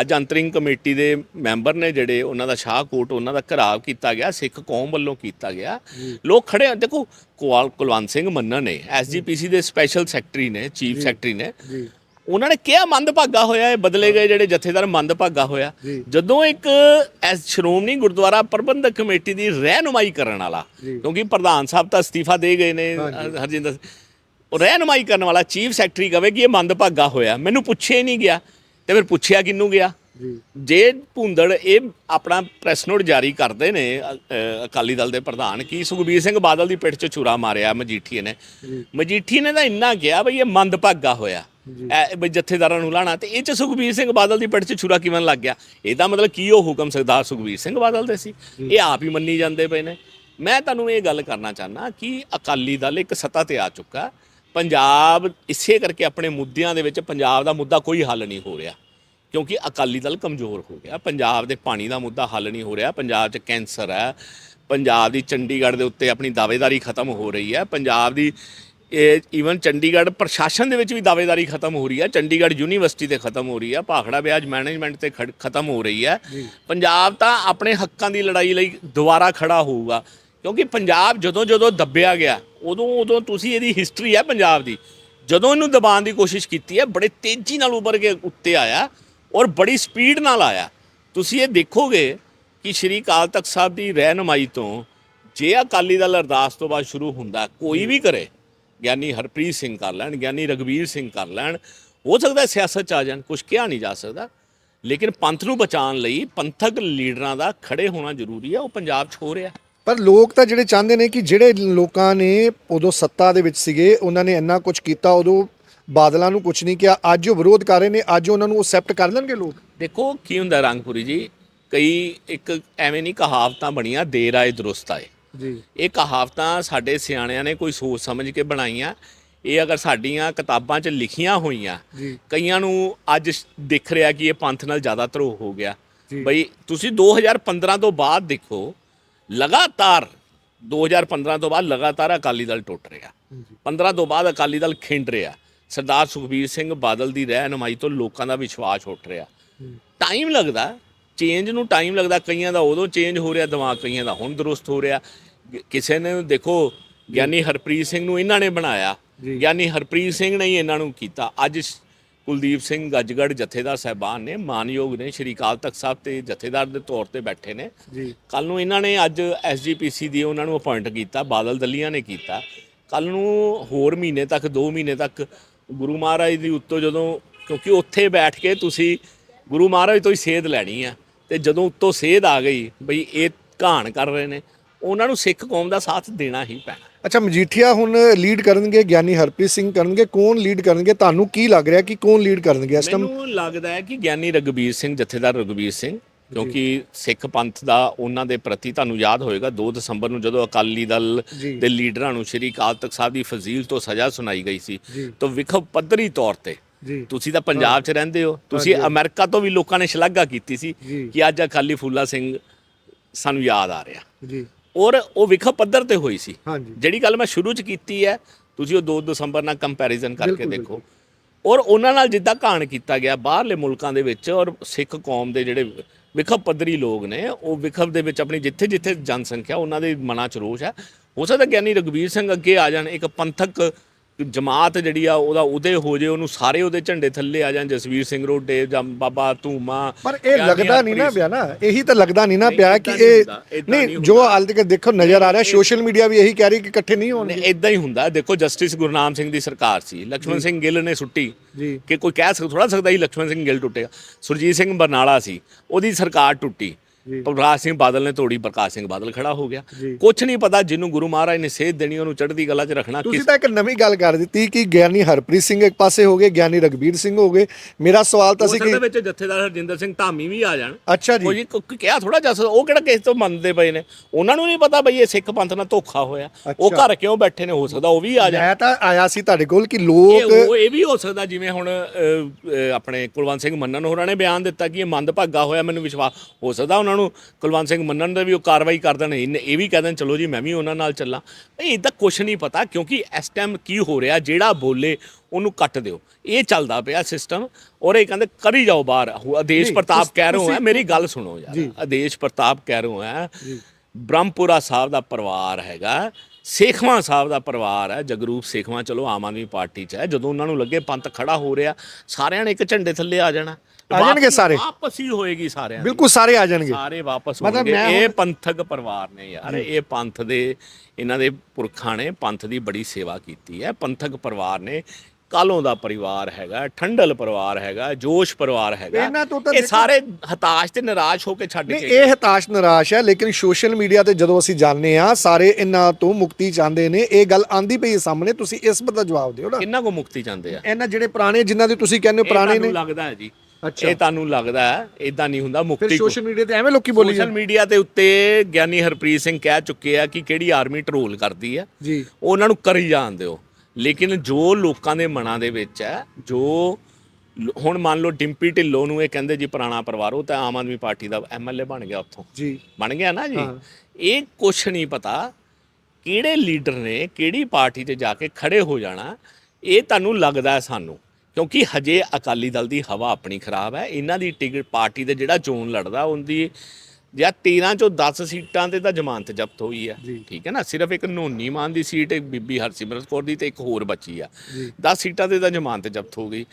ਅੱਜ ਅੰਤਰਿੰਗ ਕਮੇਟੀ ਦੇ ਮੈਂਬਰ ਨੇ ਜਿਹੜੇ ਉਹਨਾਂ ਦਾ ਸ਼ਾਹਕੋਟ ਉਹਨਾਂ ਦਾ ਘਰਾਵ ਕੀਤਾ ਗਿਆ ਸਿੱਖ ਕੌਮ ਵੱਲੋਂ ਕੀਤਾ ਗਿਆ। ਲੋਕ ਖੜੇ ਆ। ਦੇਖੋ ਕੁਲਵੰਤ ਸਿੰਘ ਮੰਨਣ ਨੇ ਐਸਜੀਪੀਸੀ ਦੇ ਸਪੈਸ਼ਲ ਸੈਕਟਰੀ ਨੇ ਚੀਫ ਸੈਕਟਰੀ ਨੇ। ਜੀ। ਉਹਨਾਂ ਨੇ ਕਿਹਾ ਮੰਦਭਾਗਾ ਹੋਇਆ ਇਹ ਬਦਲੇ ਗਏ ਜਿਹੜੇ ਜਥੇਦਾਰ ਮੰਦਭਾਗਾ ਹੋਇਆ। ਜਦੋਂ ਇੱਕ ਐਸ ਸ਼੍ਰੋਮਣੀ ਗੁਰਦੁਆਰਾ ਪ੍ਰਬੰਧਕ ਕਮੇਟੀ ਦੀ ਰਹਿਨੁਮਾਈ ਕਰਨ ਵਾਲਾ। ਕਿਉਂਕਿ ਪ੍ਰਧਾਨ ਸਾਹਿਬ ਤਾਂ ਅਸਤੀਫਾ ਦੇ ਗਏ ਨੇ। ਹਰਜਿੰਦਰ ਉਹ ਰਹਿਨੁਮਾਈ ਕਰਨ ਵਾਲਾ ਚੀਫ ਸੈਕਟਰੀ ਕਵੇ ਕਿ ਇਹ ਮੰਦਭਾਗਾ ਹੋਇਆ ਮੈਨੂੰ ਪੁੱਛਿਆ ਹੀ ਨਹੀਂ ਗਿਆ ਤੇ ਫਿਰ ਪੁੱਛਿਆ ਕਿਹਨੂੰ ਗਿਆ ਜੀ ਭੁੰਦੜ ਇਹ ਆਪਣਾ ਪ੍ਰੈਸ ਨੋਟ ਜਾਰੀ ਕਰਦੇ ਨੇ ਅਕਾਲੀ ਦਲ ਦੇ ਪ੍ਰਧਾਨ ਕੀ ਸੁਖਬੀਰ ਸਿੰਘ ਬਾਦਲ ਦੀ ਪਿੱਠ 'ਚ ਛੁਰਾ ਮਾਰਿਆ ਮਜੀਠੀਏ ਨੇ। ਮਜੀਠੀ ਨੇ ਤਾਂ ਇੰਨਾ ਕਿਹਾ ਬਈ ਇਹ ਮੰਦਭਾਗਾ ਹੋਇਆ ਐ ਬਈ ਜਥੇਦਾਰਾਂ ਨੂੰ ਲਾਣਾ ਤੇ ਇਹ 'ਚ ਸੁਖਬੀਰ ਸਿੰਘ ਬਾਦਲ ਦੀ ਪਿੱਠ 'ਚ ਛੁਰਾ ਕਿਵੇਂ ਲੱਗ ਗਿਆ? ਇਹਦਾ ਮਤਲਬ ਕੀ ਉਹ ਹੁਕਮ ਸਰਦਾਰ ਸੁਖਬੀਰ ਸਿੰਘ ਬਾਦਲ ਦੇ ਸੀ? ਇਹ ਆਪ ਹੀ ਮੰਨੀ ਜਾਂਦੇ ਪਏ ਨੇ। ਮੈਂ ਤੁਹਾਨੂੰ ਇਹ ਗੱਲ ਕਰਨਾ ਚਾਹਨਾ ਕਿ ਅਕਾਲੀ ਦਲ ਇੱਕ ਸੱਤਾ ਤੇ ਆ ਚੁੱਕਾ। ਪੰਜਾਬ ਇਸੇ ਕਰਕੇ ਆਪਣੇ ਮੁੱਦਿਆਂ ਦੇ ਵਿੱਚ ਪੰਜਾਬ ਦਾ ਮੁੱਦਾ ਕੋਈ ਹੱਲ ਨਹੀਂ ਹੋ ਰਿਹਾ। ਕਿਉਂਕਿ ਅਕਾਲੀ ਦਲ ਕਮਜ਼ੋਰ ਹੋ ਗਿਆ। ਪੰਜਾਬ ਦੇ ਪਾਣੀ ਦਾ ਮੁੱਦਾ ਹੱਲ ਨਹੀਂ ਹੋ ਰਿਹਾ। ਪੰਜਾਬ 'ਚ ਕੈਂਸਰ ਹੈ। ਪੰਜਾਬ ਦੀ ਚੰਡੀਗੜ੍ਹ ਦੇ ਉੱਤੇ ਆਪਣੀ ਦਾਅਵੇਦਾਰੀ ਖਤਮ ਹੋ ਰਹੀ ਹੈ। ਪੰਜਾਬ ਦੀ ਇਹ ਈਵਨ ਚੰਡੀਗੜ੍ਹ ਪ੍ਰਸ਼ਾਸਨ ਦੇ ਵਿੱਚ ਵੀ ਦਾਅਵੇਦਾਰੀ ਖਤਮ ਹੋ ਰਹੀ ਹੈ ਚੰਡੀਗੜ੍ਹ ਯੂਨੀਵਰਸਿਟੀ ਤੇ ਖਤਮ ਹੋ ਰਹੀ ਹੈ ਭਾਖੜਾ ਵਿਆਜ ਮੈਨੇਜਮੈਂਟ ਤੇ ਖਤਮ ਹੋ ਰਹੀ ਹੈ। ਪੰਜਾਬ ਤਾਂ ਆਪਣੇ ਹੱਕਾਂ ਦੀ ਲੜਾਈ ਲਈ ਦੁਬਾਰਾ ਖੜਾ ਹੋਊਗਾ ਕਿਉਂਕਿ ਪੰਜਾਬ ਜਦੋਂ ਜਦੋਂ ਦੱਬਿਆ ਗਿਆ ਉਦੋਂ ਉਦੋਂ ਤੁਸੀਂ ਇਹਦੀ ਹਿਸਟਰੀ ਹੈ ਪੰਜਾਬ ਦੀ। ਜਦੋਂ ਇਹਨੂੰ ਦਬਾਉਣ ਦੀ ਕੋਸ਼ਿਸ਼ ਕੀਤੀ ਹੈ ਬੜੇ ਤੇਜ਼ੀ ਨਾਲ ਉੱਭਰ ਕੇ ਉੱਤੇ ਆਇਆ ਔਰ ਬੜੀ ਸਪੀਡ ਨਾਲ ਆਇਆ। ਤੁਸੀਂ ਇਹ ਦੇਖੋਗੇ ਕਿ ਸ਼੍ਰੀ ਅਕਾਲ ਤਖਤ ਸਾਹਿਬ ਦੀ ਰਹਿਨੁਮਾਈ ਤੋਂ ਜੇ ਅਕਾਲੀ ਦਲ ਅਰਦਾਸ ਤੋਂ ਬਾਅਦ ਸ਼ੁਰੂ ਹੁੰਦਾ ਕੋਈ ਵੀ ਕਰੇ ਗਿਆਨੀ ਹਰਪ੍ਰੀਤ ਸਿੰਘ ਕਰ ਲੈਣ ਗਿਆਨੀ ਰਗਵੀਰ ਸਿੰਘ ਕਰ ਲੈਣ। ਹੋ ਸਕਦਾ ਸਿਆਸਤ ਚ ਆ ਜਾਣ ਕੁਝ ਕਿਹਾ ਨਹੀਂ ਜਾ ਸਕਦਾ। ਲੇਕਿਨ ਪੰਥ ਨੂੰ ਬਚਾਉਣ ਲਈ ਪੰਥਕ ਲੀਡਰਾਂ ਦਾ ਖੜੇ ਹੋਣਾ ਜ਼ਰੂਰੀ ਹੈ ਉਹ ਪੰਜਾਬ 'ਚ ਹੋ ਰਿਹਾ। ਪਰ ਲੋਕ ਤਾਂ ਜਿਹੜੇ ਚਾਹੁੰਦੇ ਨੇ ਕਿ ਜਿਹੜੇ ਲੋਕਾਂ ਨੇ ਉਦੋਂ ਸੱਤਾ ਦੇ ਵਿੱਚ ਸੀਗੇ ਉਹਨਾਂ ਨੇ ਇੰਨਾ ਕੁਝ ਕੀਤਾ ਉਦੋਂ ਬਾਦਲਾਂ ਨੂੰ ਕੁਝ ਨਹੀਂ ਕਿਹਾ ਅੱਜ ਉਹ ਵਿਰੋਧ ਕਰ ਰਹੇ ਨੇ ਅੱਜ ਉਹਨਾਂ ਨੂੰ ਅਸੈਪਟ ਕਰ ਲੈਣਗੇ ਲੋਕ? ਦੇਖੋ ਕੀ ਹੁੰਦਾ ਰੰਗਪੁਰੀ ਜੀ? ਕਈ ਇੱਕ ਐਵੇਂ ਨਹੀਂ ਕਹਾਵਤਾਂ ਬਣੀਆਂ ਦੇਰ ਆਏ ਦਰੁਸਤ ਆਏ। ਜੀ। ਇਹ ਕਹਾਵਤਾਂ ਸਾਡੇ ਸਿਆਣਿਆਂ ਨੇ ਕੋਈ ਸੋਚ ਸਮਝ ਕੇ ਬਣਾਈਆਂ। ਇਹ ਅਗਰ ਸਾਡੀਆਂ ਕਿਤਾਬਾਂ 'ਚ ਲਿਖੀਆਂ ਹੋਈਆਂ ਕਈਆਂ ਨੂੰ ਅੱਜ ਦਿਖ ਰਿਹਾ ਕਿ ਇਹ ਪੰਥ ਨਾਲ ਜ਼ਿਆਦਾ ਧਰੋ ਹੋ ਗਿਆ। ਬਈ ਤੁਸੀਂ 2015 ਤੋਂ ਬਾਅਦ ਦੇਖੋ ਲਗਾਤਾਰ 2015 ਤੋਂ ਬਾਅਦ ਲਗਾਤਾਰ ਅਕਾਲੀ ਦਲ ਟੁੱਟ ਰਿਹਾ। 15 ਤੋਂ ਬਾਅਦ ਅਕਾਲੀ ਦਲ ਖਿੰਡ ਰਿਹਾ। ਸਰਦਾਰ ਸੁਖਬੀਰ ਸਿੰਘ ਬਾਦਲ ਦੀ ਰਹਿਨਮਾਈ ਤੋਂ ਲੋਕਾਂ ਦਾ ਵਿਸ਼ਵਾਸ ਉੱਠ ਰਿਹਾ। ਟਾਈਮ ਲੱਗਦਾ ਚੇਂਜ ਨੂੰ ਟਾਈਮ ਲੱਗਦਾ ਕਈਆਂ ਦਾ ਉਦੋਂ ਚੇਂਜ ਹੋ ਰਿਹਾ ਦਿਮਾਗ ਕਈਆਂ ਦਾ। ਹੁਣ ਦਰੁਸਤ ਹੋ ਰਿਹਾ। ਕਿਸੇ ਨੇ ਦੇਖੋ ਗਿਆਨੀ ਹਰਪ੍ਰੀਤ ਸਿੰਘ ਨੂੰ ਇਹਨਾਂ ਨੇ ਬਣਾਇਆ। ਗਿਆਨੀ ਹਰਪ੍ਰੀਤ ਸਿੰਘ ਨੇ ਹੀ ਇਹਨਾਂ ਨੂੰ ਕੀਤਾ। ਅੱਜ ਕੁਲਦੀਪ ਸਿੰਘ ਗੱਜਗੜ ਜਥੇਦਾਰ ਸਾਹਿਬਾਨ ਨੇ ਮਾਨਯੋਗ ਨੇ ਸ਼੍ਰੀ ਅਕਾਲ ਤਖਤ ਸਾਹਿਬ ਤੇ ਜਥੇਦਾਰ ਦੇ ਤੌਰ ਤੇ ਬੈਠੇ ਨੇ। ਜੀ। ਕੱਲ ਨੂੰ ਇਹਨਾਂ ਨੇ ਅੱਜ ਐਸਜੀਪੀਸੀ ਦੀ ਉਹਨਾਂ ਨੂੰ ਅਪਾਇੰਟ ਕੀਤਾ ਬਾਦਲ ਦਲੀਆਂ ਨੇ ਕੀਤਾ। ਕੱਲ ਨੂੰ ਹੋਰ ਮਹੀਨੇ ਤੱਕ 2 ਮਹੀਨੇ ਤੱਕ ਗੁਰੂ ਮਹਾਰਾਜ ਦੀ ਉੱਤੋਂ ਜਦੋਂ ਕਿਉਂਕਿ ਉੱਥੇ ਬੈਠ ਕੇ ਤੁਸੀਂ ਗੁਰੂ ਮਹਾਰਾਜ ਤੋਂ ਹੀ ਸੇਧ ਲੈਣੀ ਆ। ਤੇ ਜਦੋਂ ਉੱਤੋਂ ਸੇਧ ਆ ਗਈ ਬਈ ਇਹ ਕਹਾਣ ਕਰ ਰਹੇ ਨੇ ਉਹਨਾਂ ਨੂੰ ਸਿੱਖ ਕੌਮ ਦਾ ਸਾਥ ਦੇਣਾ ਹੀ ਪੈਣਾ ਅੱਛਾ ਮਜੀਠੀਆ ਹੁਣ ਲੀਡ ਕਰਨਗੇ ਗਿਆਨੀ ਹਰਪ੍ਰੀਤ ਸਿੰਘ ਕਰਨਗੇ ਕੌਣ ਲੀਡ ਕਰਨਗੇ ਤੁਹਾਨੂੰ ਕੀ ਲੱਗ ਰਿਹਾ ਕਿ ਕੌਣ ਲੀਡ ਕਰਨਗੇ ਇਸ ਟਾਈਮ ਮੈਨੂੰ ਲੱਗਦਾ ਹੈ ਕਿ ਗਿਆਨੀ ਰਗਬੀਰ ਸਿੰਘ ਜਥੇਦਾਰ ਰਗਬੀਰ ਸਿੰਘ ਕਿਉਂਕਿ ਸਿੱਖ ਪੰਥ ਦਾ ਉਹਨਾਂ ਦੇ ਪ੍ਰਤੀ ਤੁਹਾਨੂੰ ਯਾਦ ਹੋਏਗਾ 2 ਦਸੰਬਰ ਨੂੰ ਜਦੋਂ ਅਕਾਲੀ ਦਲ। ਦੇ ਲੀਡਰਾਂ ਨੂੰ ਸ਼੍ਰੀ ਅਕਾਲ ਤਖਤ ਸਾਹਿਬ ਦੀ ਫਜ਼ੀਲ ਤੋਂ ਸਜ਼ਾ ਸੁਣਾਈ ਗਈ ਸੀ। ਤਾਂ ਵਿਖਵ ਪੱਧਰੀ ਤੌਰ ਤੇ ਤੁਸੀਂ ਤਾਂ ਪੰਜਾਬ 'ਚ ਰਹਿੰਦੇ ਹੋ। ਤੁਸੀਂ ਅਮਰੀਕਾ ਤੋਂ ਵੀ ਲੋਕਾਂ ਨੇ ਸ਼ਲਾਘਾ ਕੀਤੀ ਸੀ। ਕਿ ਅੱਜ ਅਕਾਲੀ ਫੂਲਾ ਸਿੰਘ ਸਾਨੂੰ ਯਾਦ ਆ ਰਿਹਾ। ਜੀ। ਔਰ ਉਹ ਵਿਖਵ ਪੱਧਰ ਤੇ ਹੋਈ ਸੀ। ਜਿਹੜੀ ਗੱਲ ਮੈਂ ਸ਼ੁਰੂ ਚ ਕੀਤੀ ਹੈ ਤੁਸੀਂ ਉਹ 2 ਦਸੰਬਰ ਨਾਲ ਕੰਪੈਰੀਜ਼ਨ ਕਰਕੇ ਦੇਖੋ। ਔਰ ਉਹਨਾਂ ਨਾਲ ਜਿੱਦਾਂ ਘਾਣ ਕੀਤਾ ਗਿਆ ਬਾਹਰਲੇ ਮੁਲਕਾਂ ਦੇ ਵਿੱਚ ਔਰ ਸਿੱਖ ਕੌਮ ਦੇ ਜਿਹੜੇ ਵਿਖਵ ਪੱਧਰੀ ਲੋਕ ਨੇ ਉਹ ਵਿਖਵ ਦੇ ਵਿੱਚ ਆਪਣੀ ਜਿੱਥੇ ਜਿੱਥੇ ਜਨਸੰਖਿਆ ਉਹਨਾਂ ਦੇ ਮਨਾਂ 'ਚ ਰੋਸ਼ ਹੈ। ਹੋ ਸਕਦਾ ਗਿਆਨੀ ਰਗਵੀਰ ਸਿੰਘ ਅੱਗੇ ਆ ਜਾਣ ਇੱਕ ਪੰਥਕ ਜਮਾਤ ਜਿਹੜੀ ਆ ਉਹਦਾ ਉਹਦੇ ਹੋ ਜੇ ਉਹਨੂੰ ਸਾਰੇ ਉਹਦੇ ਝੰਡੇ ਥੱਲੇ ਆ ਜਾਣ ਜਸਵੀਰ ਸਿੰਘ ਰੋਡੇ ਜਾਂ ਬਾਬਾ ਧੂਮਾ ਪਰ ਇਹ ਲੱਗਦਾ ਨਹੀਂ ਨਾ ਪਿਆ ਨਾ ਇਹੀ ਤਾਂ ਲੱਗਦਾ ਨਹੀਂ ਨਾ ਪਿਆ ਕਿ ਇਹ ਨਹੀਂ ਜੋ ਹਾਲ ਤੱਕ ਦੇਖੋ ਨਜ਼ਰ ਆ ਰਿਹਾ ਸੋਸ਼ਲ ਮੀਡੀਆ ਵੀ ਇਹੀ ਕਹਿ ਰਹੀ ਕਿ ਇਕੱਠੇ ਨਹੀਂ ਹੋਣੇ ਇਦਾਂ ਹੀ ਹੁੰਦਾ। ਦੇਖੋ ਜਸਟਿਸ ਗੁਰਨਾਮ ਸਿੰਘ ਦੀ ਸਰਕਾਰ ਸੀ। ਲక్ష్మణ ਸਿੰਘ ਗਿੱਲ ਨੇ ਸੁੱਟੀ। ਕਿ ਕੋਈ ਕਹਿ ਸਕਦਾ ਥੋੜਾ ਸਕਦਾ ਸੀ ਲక్ష్మణ ਸਿੰਘ ਗਿੱਲ ਟੁੱਟੇਗਾ। ਸੁਰਜੀਤ ਸਿੰਘ ਬਰਨਾਲਾ ਸੀ। ਉਹਦੀ ਸਰਕਾਰ ਟੁੱਟੀ। ਪ੍ਰਕਾਸ਼ ਸਿੰਘ ਬਾਦਲ ਨੇ ਤੋੜੀ ਪ੍ਰਕਾਸ਼ ਸਿੰਘ ਬਾਦਲ ਖੜਾ ਹੋ ਗਿਆ। ਕੁਝ ਨਹੀਂ ਪਤਾ ਜਿਹਨੂੰ ਗੁਰੂ ਮਹਾਰਾਜ ਨੇ ਸੇਧ ਦੇਣੀ ਉਹਨੂੰ ਚੜ੍ਹਦੀ ਕਲਾ 'ਚ ਰੱਖਣਾ ਤੁਸੀਂ ਤਾਂ ਇੱਕ ਨਵੀਂ ਗੱਲ ਕਰ ਦਿੱਤੀ ਕਿ ਗਿਆਨੀ ਹਰਪ੍ਰੀਤ ਸਿੰਘ ਇੱਕ ਪਾਸੇ ਹੋ ਗਏ ਗਿਆਨੀ ਰਗਬੀਰ ਸਿੰਘ ਹੋ ਗਏ। ਮੇਰਾ ਸਵਾਲ ਤਾਂ ਸੀ ਕਿ ਵਿੱਚ ਜਥੇਦਾਰ ਹਰਜਿੰਦਰ ਸਿੰਘ ਧਾਮੀ ਵੀ ਆ ਜਾਣ। ਅੱਛਾ ਉਹ ਜੀ ਜੀ ਕ- ਕਿਹਾ ਥੋੜਾ ਜਸ ਉਹ ਕਿਹੜਾ ਕਿਸੇ ਤੋਂ ਮੰਨਦੇ ਪਏ ਨੇ? ਉਹਨਾਂ ਨੂੰ ਨਹੀਂ ਪਤਾ ਬਈ ਇਹ ਸਿੱਖ ਪੰਥ ਨਾਲ ਧੋਖਾ ਹੋਇਆ। ਉਹ। ਘਰ ਕਿਉਂ ਬੈਠੇ ਨੇ? ਹੋ ਸਕਦਾ ਉਹ ਵੀ ਆ ਜਾਣ। ਮੈਂ ਤਾਂ ਆਇਆ ਸੀ ਤੁਹਾਡੇ ਕੋਲ ਕਿ ਲੋਕ ਉਹ ਇਹ ਵੀ ਹੋ ਸਕਦਾ ਜਿਵੇਂ ਹੁਣ ਆਪਣੇ ਕੁਲਵੰਤ ਸਿੰਘ ਮੰਨਨ ਹੋਰਾਂ ਨੇ ਬਿਆਨ ਦਿੱਤਾ ਕਿ ਇਹ ਮੰਦਭਾਗਾ ਹੋਇਆ ਮੈਨੂੰ ਵਿਸ਼ਵਾਸ ਹੋ ਸਕਦਾ ਉਹਨਾਂ ਨੂੰ ਕੁਲਵੰਤ ਸਿੰਘ ਮੰਨਨ ਦਾ ਵੀ ਉਹ ਕਾਰਵਾਈ ਕਰ ਦੇਣ। ਇਹਨੇ- ਇਹ ਵੀ ਕਹਿ ਦੇਣ ਚਲੋ ਜੀ ਮੈਂ ਵੀ ਉਹਨਾਂ ਨਾਲ ਚੱਲਾਂ। ਇਹ ਤਾਂ ਕੁਝ ਨਹੀਂ ਪਤਾ ਕਿਉਂਕਿ ਇਸ ਟਾਈਮ ਕੀ ਹੋ ਰਿਹਾ ਜਿਹੜਾ ਬੋਲੇ ਉਹਨੂੰ ਕੱਟ ਦਿਓ। ਇਹ ਚੱਲਦਾ ਪਿਆ ਸਿਸਟਮ ਔਰ ਇਹ ਕਹਿੰਦੇ ਕਰੀ ਜਾਓ ਬਾਹਰ। ਆਦੇਸ਼ ਨਹੀਂ, ਪ੍ਰਤਾਪ ਤੁਸੀਂ- ਕਹਿ ਰਹੇ ਹੋ ਤੁਸੀਂ- ਮੇਰੀ ਗੱਲ ਸੁਣੋ। ਯਾਰ। ਆਦੇਸ਼ ਪ੍ਰਤਾਪ ਕਹਿ ਰਹੇ ਹੋ ਬ੍ਰਹਮਪੁਰਾ ਸਾਹਿਬ ਦਾ ਪਰਿਵਾਰ ਹੈਗਾ। ਸੇਖਵਾਂ ਸਾਹਿਬ ਦਾ ਪਰਿਵਾਰ ਹੈ ਜਗਰੂਪ ਸੇਖਵਾਂ ਚਲੋ ਆਮ ਆਦਮੀ ਪਾਰਟੀ 'ਚ ਹੈ। ਜਦੋਂ ਉਹਨਾਂ ਨੂੰ ਲੱਗੇ ਪੰਥ ਖੜਾ ਹੋ ਰਿਹਾ ਸਾਰਿਆਂ ਨੇ ਇੱਕ ਝੰਡੇ ਥੱਲੇ ਆ ਜਾਣਾ। ਆ ਜਾਣਗੇ ਸਾਰੇ? ਵਾਪਸੀ ਹੋਏਗੀ ਸਾਰਿਆਂ ਦੀ। ਬਿਲਕੁਲ ਸਾਰੇ ਆ ਜਾਣਗੇ। ਸਾਰੇ ਵਾਪਸ ਹੋਣਗੇ। ਇਹ ਪੰਥਕ ਪਰਿਵਾਰ ਨੇ ਯਾਰ। ਇਹ ਪੰਥ ਦੇ ਇਹਨਾਂ ਦੇ ਪੁਰਖਾਂ ਨੇ ਪੰਥ ਦੀ ਬੜੀ ਸੇਵਾ ਕੀਤੀ ਹੈ। ਪੰਥਕ ਪਰਿਵਾਰ ਨੇ ਕਾਲੋਂ ਦਾ ਪਰਿਵਾਰ ਹੈਗਾ ਠੰਡਲ ਪਰਿਵਾਰ ਹੈਗਾ ਜੋਸ਼ ਪਰਿਵਾਰ ਹੈਗਾ ਇਹਨਾਂ ਤੋਂ ਤਾਂ ਇਹ ਸਾਰੇ ਹਤਾਸ਼ ਤੇ ਨਿਰਾਸ਼ ਹੋ ਕੇ ਛੱਡ ਨਹੀਂ ਕੇ ਇਹ ਹਤਾਸ਼ ਨਿਰਾਸ਼ ਹੈ ਲੇਕਿਨ ਸੋਸ਼ਲ ਮੀਡੀਆ ਤੇ ਜਦੋਂ ਅਸੀਂ ਜਾਣਦੇ ਆ ਸਾਰੇ ਇਹਨਾਂ ਤੋਂ ਮੁਕਤੀ ਚਾਹੁੰਦੇ ਨੇ। ਇਹ ਗੱਲ ਆਂਦੀ ਪਈ ਹੈ ਸਾਹਮਣੇ ਤੁਸੀਂ ਇਸ ਪਰ ਦਾ ਜਵਾਬ ਦਿਓ ਨਾ। ਕਿੰਨਾ ਕੋ ਮੁਕਤੀ ਚਾਹੁੰਦੇ ਆ? ਇਹਨਾਂ ਜਿਹੜੇ ਪੁਰਾਣੇ ਜਿਨ੍ਹਾਂ ਦੇ ਤੁਸੀਂ ਕਹਿੰਦੇ ਹੋ ਪੁਰਾਣੇ ਤੁਹਾਨੂੰ ਨੇ। ਲੱਗਦਾ ਹੈ ਜੀ। ਅੱਛਾ। ਇਹ ਤੁਹਾਨੂੰ ਲੱਗਦਾ ਹੈ ਇਦਾਂ ਨਹੀਂ ਹੁੰਦਾ ਫਿਰ ਮੁਕਤੀ ਸੋਸ਼ਲ ਮੀਡੀਆ ਤੇ ਐਵੇਂ ਲੋਕੀ ਬੋਲੀ ਸੋਸ਼ਲ ਮੀਡੀਆ ਦੇ ਉੱਤੇ ਗਿਆਨੀ ਹਰਪ੍ਰੀਤ ਸਿੰਘ ਕਹਿ ਚੁੱਕੇ ਆ ਕਿ ਕਿਹੜੀ ਆਰਮੀ ਟਰੋਲ ਕਰਦੀ ਆ ਜੀ। ਉਹਨਾਂ ਨੂੰ ਕਰੀ ਜਾਣ ਦਿਓ। ਲੇਕਿਨ ਜੋ ਲੋਕਾਂ ਦੇ ਮਨਾਂ ਦੇ ਵਿੱਚ ਹੈ ਜੋ ਹੁਣ ਮੰਨ ਲਓ ਡਿੰਪੀ ਢਿੱਲੋਂ ਨੂੰ ਇਹ ਕਹਿੰਦੇ ਜੀ ਪੁਰਾਣਾ ਪਰਿਵਾਰ ਉਹ ਤਾਂ ਆਮ ਆਦਮੀ ਪਾਰਟੀ ਦਾ ਐਮਐਲਏ ਬਣ ਗਿਆ ਉੱਥੋਂ। ਜੀ। ਬਣ ਗਿਆ ਨਾ ਜੀ। ਇਹ ਕੁਛ ਨਹੀਂ ਪਤਾ ਕਿਹੜੇ ਲੀਡਰ ਨੇ ਕਿਹੜੀ ਪਾਰਟੀ ਤੇ ਜਾ ਕੇ ਖੜੇ ਹੋ ਜਾਣਾ ਇਹ ਤੁਹਾਨੂੰ ਲੱਗਦਾ ਹੈ ਸਾਨੂੰ। ਕਿਉਂਕਿ ਹਜੇ ਅਕਾਲੀ ਦਲ ਦੀ ਹਵਾ ਆਪਣੀ ਖਰਾਬ ਹੈ ਇਹਨਾਂ ਦੀ ਟਿਕਟ ਪਾਰਟੀ ਦੇ ਜਿਹੜਾ ਚੋਣ ਲੜਦਾ ਉਹਦੀ ਜਾਂ 13 ਚੋਂ 10 ਸੀਟਾਂ ਤੇ ਤਾਂ ਜ਼ਮਾਨਤ ਜ਼ਬਤ ਹੋਈ ਜੀ। ਠੀਕ ਹੈ ਨਾ? ਸਿਰਫ ਇੱਕ ਨੋਨੀ ਮਾਨ ਦੀ ਸੀਟ ਇੱਕ ਬੀਬੀ ਹਰਸਿਮਰਤ ਕੌਰ ਦੀ ਤੇ ਇੱਕ ਹੋਰ ਬਚੀ ਆ। ਜੀ। 10 ਸੀਟਾਂ ਤੇ ਤਾਂ ਜ਼ਮਾਨਤ ਜ਼ਬਤ ਹੋ ਗਈ।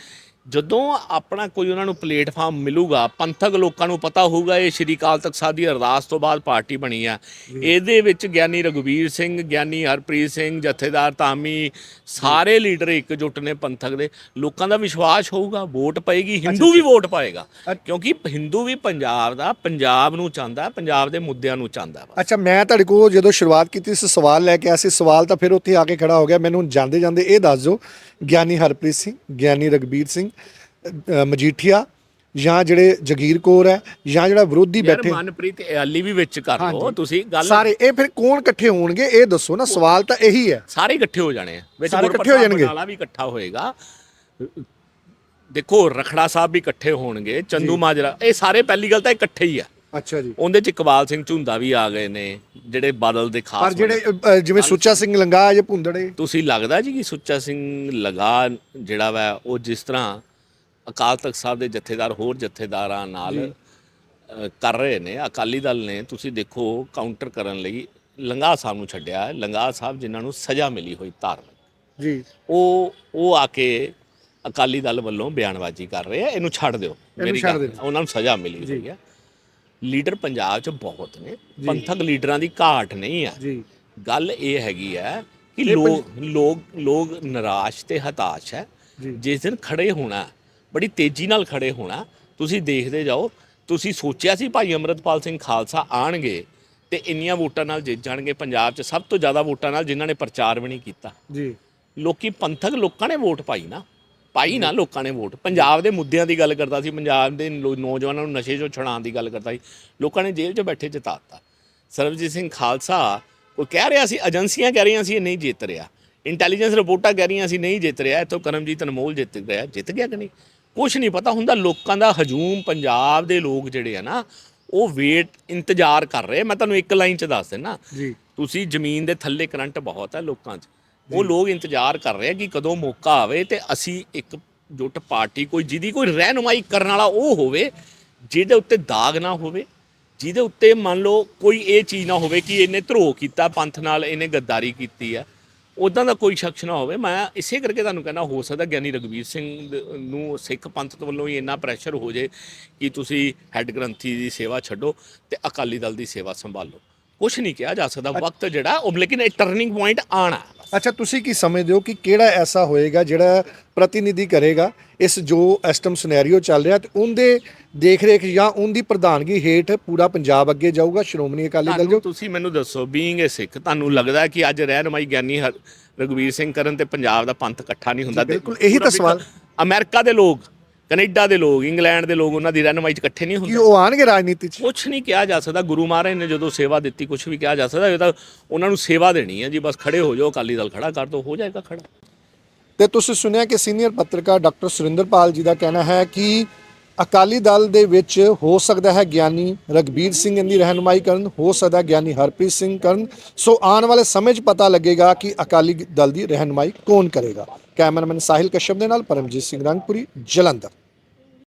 ਜਦੋਂ ਆਪਣਾ ਕੋਈ ਉਹਨਾਂ ਨੂੰ ਪਲੇਟਫਾਰਮ ਮਿਲੂਗਾ ਪੰਥਕ ਲੋਕਾਂ ਨੂੰ ਪਤਾ ਹੋਊਗਾ ਇਹ ਸ਼੍ਰੀ ਅਕਾਲ ਤਖਤ ਸਾਹਿਬ ਦੀ ਅਰਦਾਸ ਤੋਂ ਬਾਅਦ ਪਾਰਟੀ ਬਣੀ ਆ। ਇਹਦੇ ਵਿੱਚ ਗਿਆਨੀ ਰਘੁਵੀਰ ਸਿੰਘ ਗਿਆਨੀ ਹਰਪ੍ਰੀਤ ਸਿੰਘ ਜਥੇਦਾਰ ਧਾਮੀ ਸਾਰੇ ਲੀਡਰ ਇਕਜੁੱਟ ਨੇ ਪੰਥਕ ਦੇ। ਲੋਕਾਂ ਦਾ ਵਿਸ਼ਵਾਸ ਹੋਊਗਾ ਵੋਟ ਪਏਗੀ ਹਿੰਦੂ ਵੀ ਵੋਟ ਪਾਏਗਾ। ਕਿਉਂਕਿ ਹਿੰਦੂ ਵੀ ਪੰਜਾਬ ਦਾ ਪੰਜਾਬ ਨੂੰ ਚਾਹੁੰਦਾ ਪੰਜਾਬ ਦੇ ਮੁੱਦਿਆਂ ਨੂੰ ਚਾਹੁੰਦਾ ਅੱਛਾ ਮੈਂ ਤੁਹਾਡੇ ਕੋਲ ਜਦੋਂ ਸ਼ੁਰੂਆਤ ਕੀਤੀ ਸੀ ਸਵਾਲ ਲੈ ਕੇ ਆਇਆ ਸੀ ਸਵਾਲ ਤਾਂ ਫਿਰ ਉੱਥੇ ਆ ਕੇ ਖੜਾ ਹੋ ਗਿਆ। ਮੈਨੂੰ ਜਾਂਦੇ ਜਾਂਦੇ ਇਹ ਦੱਸ ਦਿਓ ਗਿਆਨੀ ਹਰਪ੍ਰੀਤ ਸਿੰਘ ਗਿਆਨੀ ਰਗਬੀਰ ਸਿੰਘ ਅ, ਮਜੀਠੀਆ ਜਾਂ ਜਿਹੜੇ ਜਗੀਰ ਕੌਰ ਹੈ ਜਾਂ ਜਿਹੜਾ ਵਿਰੋਧੀ ਯਾਰ ਬੈਠੇ ਮਨਪ੍ਰੀਤ ਅਲੀ ਵੀ ਵਿੱਚ ਕਰ ਲਓ। ਤੁਸੀਂ ਗੱਲ ਸਾਰੇ ਇਹ ਫਿਰ ਕੌਣ ਇਕੱਠੇ ਹੋਣਗੇ? ਇਹ ਦੱਸੋ ਨਾ ਸਵਾਲ ਤਾਂ ਇਹੀ ਹੈ। ਸਾਰੇ ਇਕੱਠੇ ਹੋ ਜਾਣੇ ਆ। ਵਿੱਚ ਸਾਰੇ ਇਕੱਠੇ ਗੁਰਪ੍ਰਤਾਪ ਹੋ ਜਾਣਗੇ। ਬਟਾਲਾ ਵੀ ਇਕੱਠਾ ਹੋਏਗਾ। ਦੇਖੋ ਰਖੜਾ ਸਾਹਿਬ ਵੀ ਇਕੱਠੇ ਹੋਣਗੇ ਚੰਦੂ ਮਾਜਰਾ ਇਹ ਸਾਰੇ ਪਹਿਲੀ ਗੱਲ ਤਾਂ ਇਕੱਠੇ ਹੀ ਆ। ਅੱਛਾ ਜੀ। ਉਹਦੇ ਚ ਇਕਬਾਲ ਸਿੰਘ ਝੁੰਦਾ ਵੀ ਆ ਗਏ ਨੇ ਜਿਹੜੇ ਬਾਦਲ ਦੇ ਖਾਸ ਪਰ ਜਿਹੜੇ ਅ, ਜਿਵੇਂ ਸੁੱਚਾ ਸਿੰਘ ਲੰਗਾ ਜਾਂ ਭੁੰਦੜੇ। ਤੁਸੀਂ ਲੱਗਦਾ ਜੀ ਕਿ ਸੁੱਚਾ ਸਿੰਘ ਲਗਾ ਜਿਹੜਾ ਵਾ ਉਹ ਜਿਸ ਤਰ੍ਹਾਂ ਅਕਾਲ ਤਖਤ ਸਾਹਿਬ ਦੇ ਜਥੇਦਾਰ ਹੋਰ ਜਥੇਦਾਰਾਂ ਨਾਲ ਅ, ਕਰ ਰਹੇ ਨੇ ਅਕਾਲੀ ਦਲ ਨੇ ਤੁਸੀਂ ਦੇਖੋ ਕਾਊਂਟਰ ਕਰਨ ਲਈ ਲੰਗਾ ਸਾਹਿਬ ਨੂੰ ਛੱਡਿਆ ਹੈ। ਲੰਗਾ ਸਾਹਿਬ ਜਿਨ੍ਹਾਂ ਨੂੰ ਸਜ਼ਾ ਮਿਲੀ ਹੋਈ ਧਾਰਮਿਕ। ਜੀ। ਉਹ ਉਹ ਆ ਕੇ ਅਕਾਲੀ ਦਲ ਵੱਲੋਂ ਬਿਆਨਬਾਜ਼ੀ ਕਰ ਰਹੇ ਆ ਇਹਨੂੰ ਛੱਡ ਦਿਓ। ਛੱਡ ਗੱਲ- ਦਿਓ। ਉਹਨਾਂ ਨੂੰ ਸਜ਼ਾ ਮਿਲੀ ਹੋਈ ਹੈ। ਲੀਡਰ ਪੰਜਾਬ 'ਚ ਬਹੁਤ ਨੇ ਪੰਥਕ ਲੀਡਰਾਂ ਦੀ ਘਾਟ ਨਹੀਂ ਹੈ ਜੀ। ਗੱਲ ਇਹ ਹੈਗੀ ਹੈ ਕਿ ਲੋਕ ਲੋਕ ਲੋਕ ਨਿਰਾਸ਼ ਤੇ ਹਤਾਸ਼ ਹੈ। ਜਿਸ ਦਿਨ ਖੜੇ ਹੋਣਾ ਬੜੀ ਤੇਜ਼ੀ ਨਾਲ ਖੜੇ ਹੋਣਾ ਤੁਸੀਂ ਦੇਖਦੇ ਜਾਓ ਤੁਸੀਂ ਸੋਚਿਆ ਸੀ ਭਾਈ ਅਮਰਤਪਾਲ ਸਿੰਘ ਖਾਲਸਾ ਆਣਗੇ ਤੇ ਇੰਨੀਆਂ ਵੋਟਾਂ ਨਾਲ ਜਿੱਤ ਜਾਣਗੇ ਪੰਜਾਬ 'ਚ ਸਭ ਤੋਂ ਜ਼ਿਆਦਾ ਵੋਟਾਂ ਨਾਲ ਜਿਨ੍ਹਾਂ ਨੇ ਪ੍ਰਚਾਰ ਵੀ ਨਹੀਂ ਕੀਤਾ। ਜੀ। ਲੋਕੀ ਪੰਥਕ ਲੋਕਾਂ ਨੇ ਵੋਟ ਪਾਈ ਨਾ। ਪਾਈ ਨਾ ਲੋਕਾਂ ਨੇ ਵੋਟ। ਪੰਜਾਬ ਦੇ ਮੁੱਦਿਆਂ ਦੀ ਗੱਲ ਕਰਦਾ ਸੀ ਪੰਜਾਬ ਦੇ ਨੌਜਵਾਨਾਂ ਨੂੰ ਨਸ਼ੇ 'ਚੋਂ ਛੁਡਾਉਣ ਦੀ ਗੱਲ ਕਰਦਾ ਸੀ। ਲੋਕਾਂ ਨੇ ਜੇਲ੍ਹ 'ਚ ਬੈਠੇ ਜਿਤਾਤਾ ਸਰਬਜੀਤ ਸਿੰਘ ਖਾਲਸਾ ਕੋਈ ਕਹਿ ਰਿਹਾ ਸੀ ਏਜੰਸੀਆਂ ਕਹਿ ਰਹੀਆਂ ਸੀ ਇਹ ਨਹੀਂ ਜਿੱਤ ਰਿਹਾ। ਇੰਟੈਲੀਜੈਂਸ ਰਿਪੋਰਟਾਂ ਕਹਿ ਰਹੀਆਂ ਸੀ ਨਹੀਂ ਜਿੱਤ ਰਿਹਾ। ਇੱਥੋਂ ਕਰਮਜੀਤ ਅਨਮੋਲ ਜਿੱਤ ਗਿਆ ਜਿੱਤ ਗਿਆ ਕਿ ਨਹੀਂ? ਕੁਝ ਨਹੀਂ ਪਤਾ ਹੁੰਦਾ ਲੋਕਾਂ ਦਾ ਹਜੂਮ ਪੰਜਾਬ ਦੇ ਲੋਕ ਜਿਹੜੇ ਆ ਨਾ ਉਹ ਵੇਟ ਇੰਤਜ਼ਾਰ ਕਰ ਰਹੇ। ਮੈਂ ਤੁਹਾਨੂੰ ਇੱਕ ਲਾਈਨ 'ਚ ਦੱਸ ਦਿੰਦਾ ਜੀ। ਤੁਸੀਂ ਜ਼ਮੀਨ ਦੇ ਥੱਲੇ ਕਰੰਟ ਬਹੁਤ ਹੈ ਲੋਕਾਂ 'ਚ। ਉਹ ਲੋਕ ਇੰਤਜ਼ਾਰ ਕਰ ਰਹੇ ਆ ਕਿ ਕਦੋਂ ਮੌਕਾ ਆਵੇ ਤੇ ਅਸੀਂ ਇੱਕ ਜੁੱਟ ਪਾਰਟੀ ਕੋਈ, ਜਿਹਦੀ ਕੋਈ ਰਹਿਨੁਮਾਈ ਕਰਨ ਵਾਲਾ ਉਹ ਹੋਵੇ, ਜਿਹਦੇ ਉੱਤੇ ਦਾਗ ਨਾ ਹੋਵੇ, ਜਿਹਦੇ ਉੱਤੇ ਮੰਨ ਲਓ ਕੋਈ ਇਹ ਚੀਜ਼ ਨਾ ਹੋਵੇ ਕਿ ਇਹਨੇ ਧਰੋ ਕੀਤਾ, ਪੰਥ ਨਾਲ ਇਹਨੇ ਗੱਦਾਰੀ ਕੀਤੀ ਆ। ਉਦਾਂ ਦਾ ਕੋਈ ਸ਼ਖਸ ਨਾ ਹੋਵੇ। ਮੈਂ ਇਸੇ ਕਰਕੇ ਤੁਹਾਨੂੰ ਕਹਿੰਦਾ, ਹੋ ਸਕਦਾ ਗਿਆਨੀ ਰਗਵੀਰ ਸਿੰਘ ਨੂੰ ਸਿੱਖ ਪੰਥ ਤੋਂ ਵੱਲੋਂ ਹੀ ਇੰਨਾ ਪ੍ਰੈਸ਼ਰ ਹੋ ਜੇ ਕਿ ਤੁਸੀਂ ਹੈੱਡ ਗ੍ਰੰਥੀ ਦੀ ਸੇਵਾ ਛੱਡੋ ਤੇ ਅਕਾਲੀ ਦਲ ਦੀ ਸੇਵਾ ਸੰਭਾਲੋ। ਕੁਝ ਨਹੀਂ ਕਿਹਾ ਜਾ ਸਕਦਾ ਵਕਤ ਜਿਹੜਾ ਉਹ ਲੇਕਿਨ ਇਹ ਟਰਨਿੰਗ ਪੁਆਇੰਟ ਆਣਾ। ਅੱਛਾ ਤੁਸੀਂ ਕੀ ਸਮਝਦੇ ਹੋ ਕਿ ਕਿਹੜਾ ਐਸਾ ਹੋਏਗਾ ਜਿਹੜਾ ਪ੍ਰਤੀਨਿਧੀ ਕਰੇਗਾ ਇਸ ਜੋ ਐਸਟਮ ਸਿਨੈਰੀਓ ਚੱਲ ਰਿਹਾ ਤੇ ਉਹਦੇ ਦੇਖ ਰੇਖ ਜਾਂ ਉਹਦੀ ਪ੍ਰਧਾਨਗੀ ਹੇਠ ਪੂਰਾ ਪੰਜਾਬ ਅੱਗੇ ਜਾਊਗਾ ਸ਼੍ਰੋਮਣੀ ਅਕਾਲੀ ਦਲ ਜੋ ਤੁਸੀਂ ਮੈਨੂੰ ਦੱਸੋ ਬੀਇੰਗ ਏ ਸਿੱਖ ਤੁਹਾਨੂੰ ਲੱਗਦਾ ਕਿ ਅੱਜ ਰਹਿਨਮਾਈ ਗਿਆਨੀ ਰਘੁਵੀਰ ਸਿੰਘ ਕਰਨ ਤੇ ਪੰਜਾਬ ਦਾ ਪੰਥ ਇਕੱਠਾ ਨਹੀਂ ਹੁੰਦਾ ਬਿਲਕੁਲ, ਇਹੀ ਤਾਂ ਸਵਾਲ। ਅਮਰੀਕਾ ਦੇ ਲੋਕ ਕੈਨੇਡਾ ਦੇ ਲੋਕ ਇੰਗਲੈਂਡ ਦੇ ਲੋਕ ਉਹਨਾਂ ਦੀ ਰਹਿਨਮਾਈ 'ਚ ਇਕੱਠੇ ਨਹੀਂ ਕੀ ਹੁੰਦੇ। ਉਹ ਆਣਗੇ ਰਾਜਨੀਤੀ 'ਚ? ਕੁਝ ਨਹੀਂ ਕਿਹਾ ਜਾ ਸਕਦਾ। ਗੁਰੂ ਮਹਾਰਾਜ ਨੇ ਜਦੋਂ ਸੇਵਾ ਦਿੱਤੀ ਕੁਝ ਵੀ ਕਿਹਾ ਜਾ ਸਕਦਾ ਇਹ ਤਾਂ ਉਹਨਾਂ ਨੂੰ ਸੇਵਾ ਦੇਣੀ ਹੈ ਜੀ। ਬਸ ਖੜੇ ਹੋ ਜਾਓ ਅਕਾਲੀ ਦਲ ਖੜਾ ਕਰ ਦੋ ਹੋ ਜਾਏਗਾ ਖੜਾ। ਤੇ ਤੁਸੀਂ ਸੁਣਿਆ ਕਿ ਸੀਨੀਅਰ ਪੱਤਰਕਾਰ ਡਾਕਟਰ ਸੁਰਿੰਦਰਪਾਲ ਜੀ ਦਾ ਕਹਿਣਾ ਹੈ ਕਿ ਅਕਾਲੀ ਦਲ ਦੇ ਵਿੱਚ ਹੋ ਸਕਦਾ ਹੈ ਗਿਆਨੀ ਰਗਬੀਰ ਸਿੰਘ ਦੀ ਰਹਿਨੁਮਾਈ ਕਰਨ, ਹੋ ਸਕਦਾ ਗਿਆਨੀ ਹਰਪ੍ਰੀਤ ਸਿੰਘ ਕਰਨ। ਸੋ ਆਉਣ ਵਾਲੇ ਸਮੇਂ 'ਚ ਪਤਾ ਲੱਗੇਗਾ ਕਿ ਅਕਾਲੀ ਦਲ ਦੀ ਰਹਿਨੁਮਾਈ ਕੌਣ ਕਰੇਗਾ। ਕੈਮਰਾਮੈਨ ਸਾਹਿਲ ਕਸ਼ਪ ਦੇ ਨਾਲ ਪਰਮਜੀਤ ਸਿੰਘ ਰੰਗਪੁਰੀ, ਜਲੰਧਰ।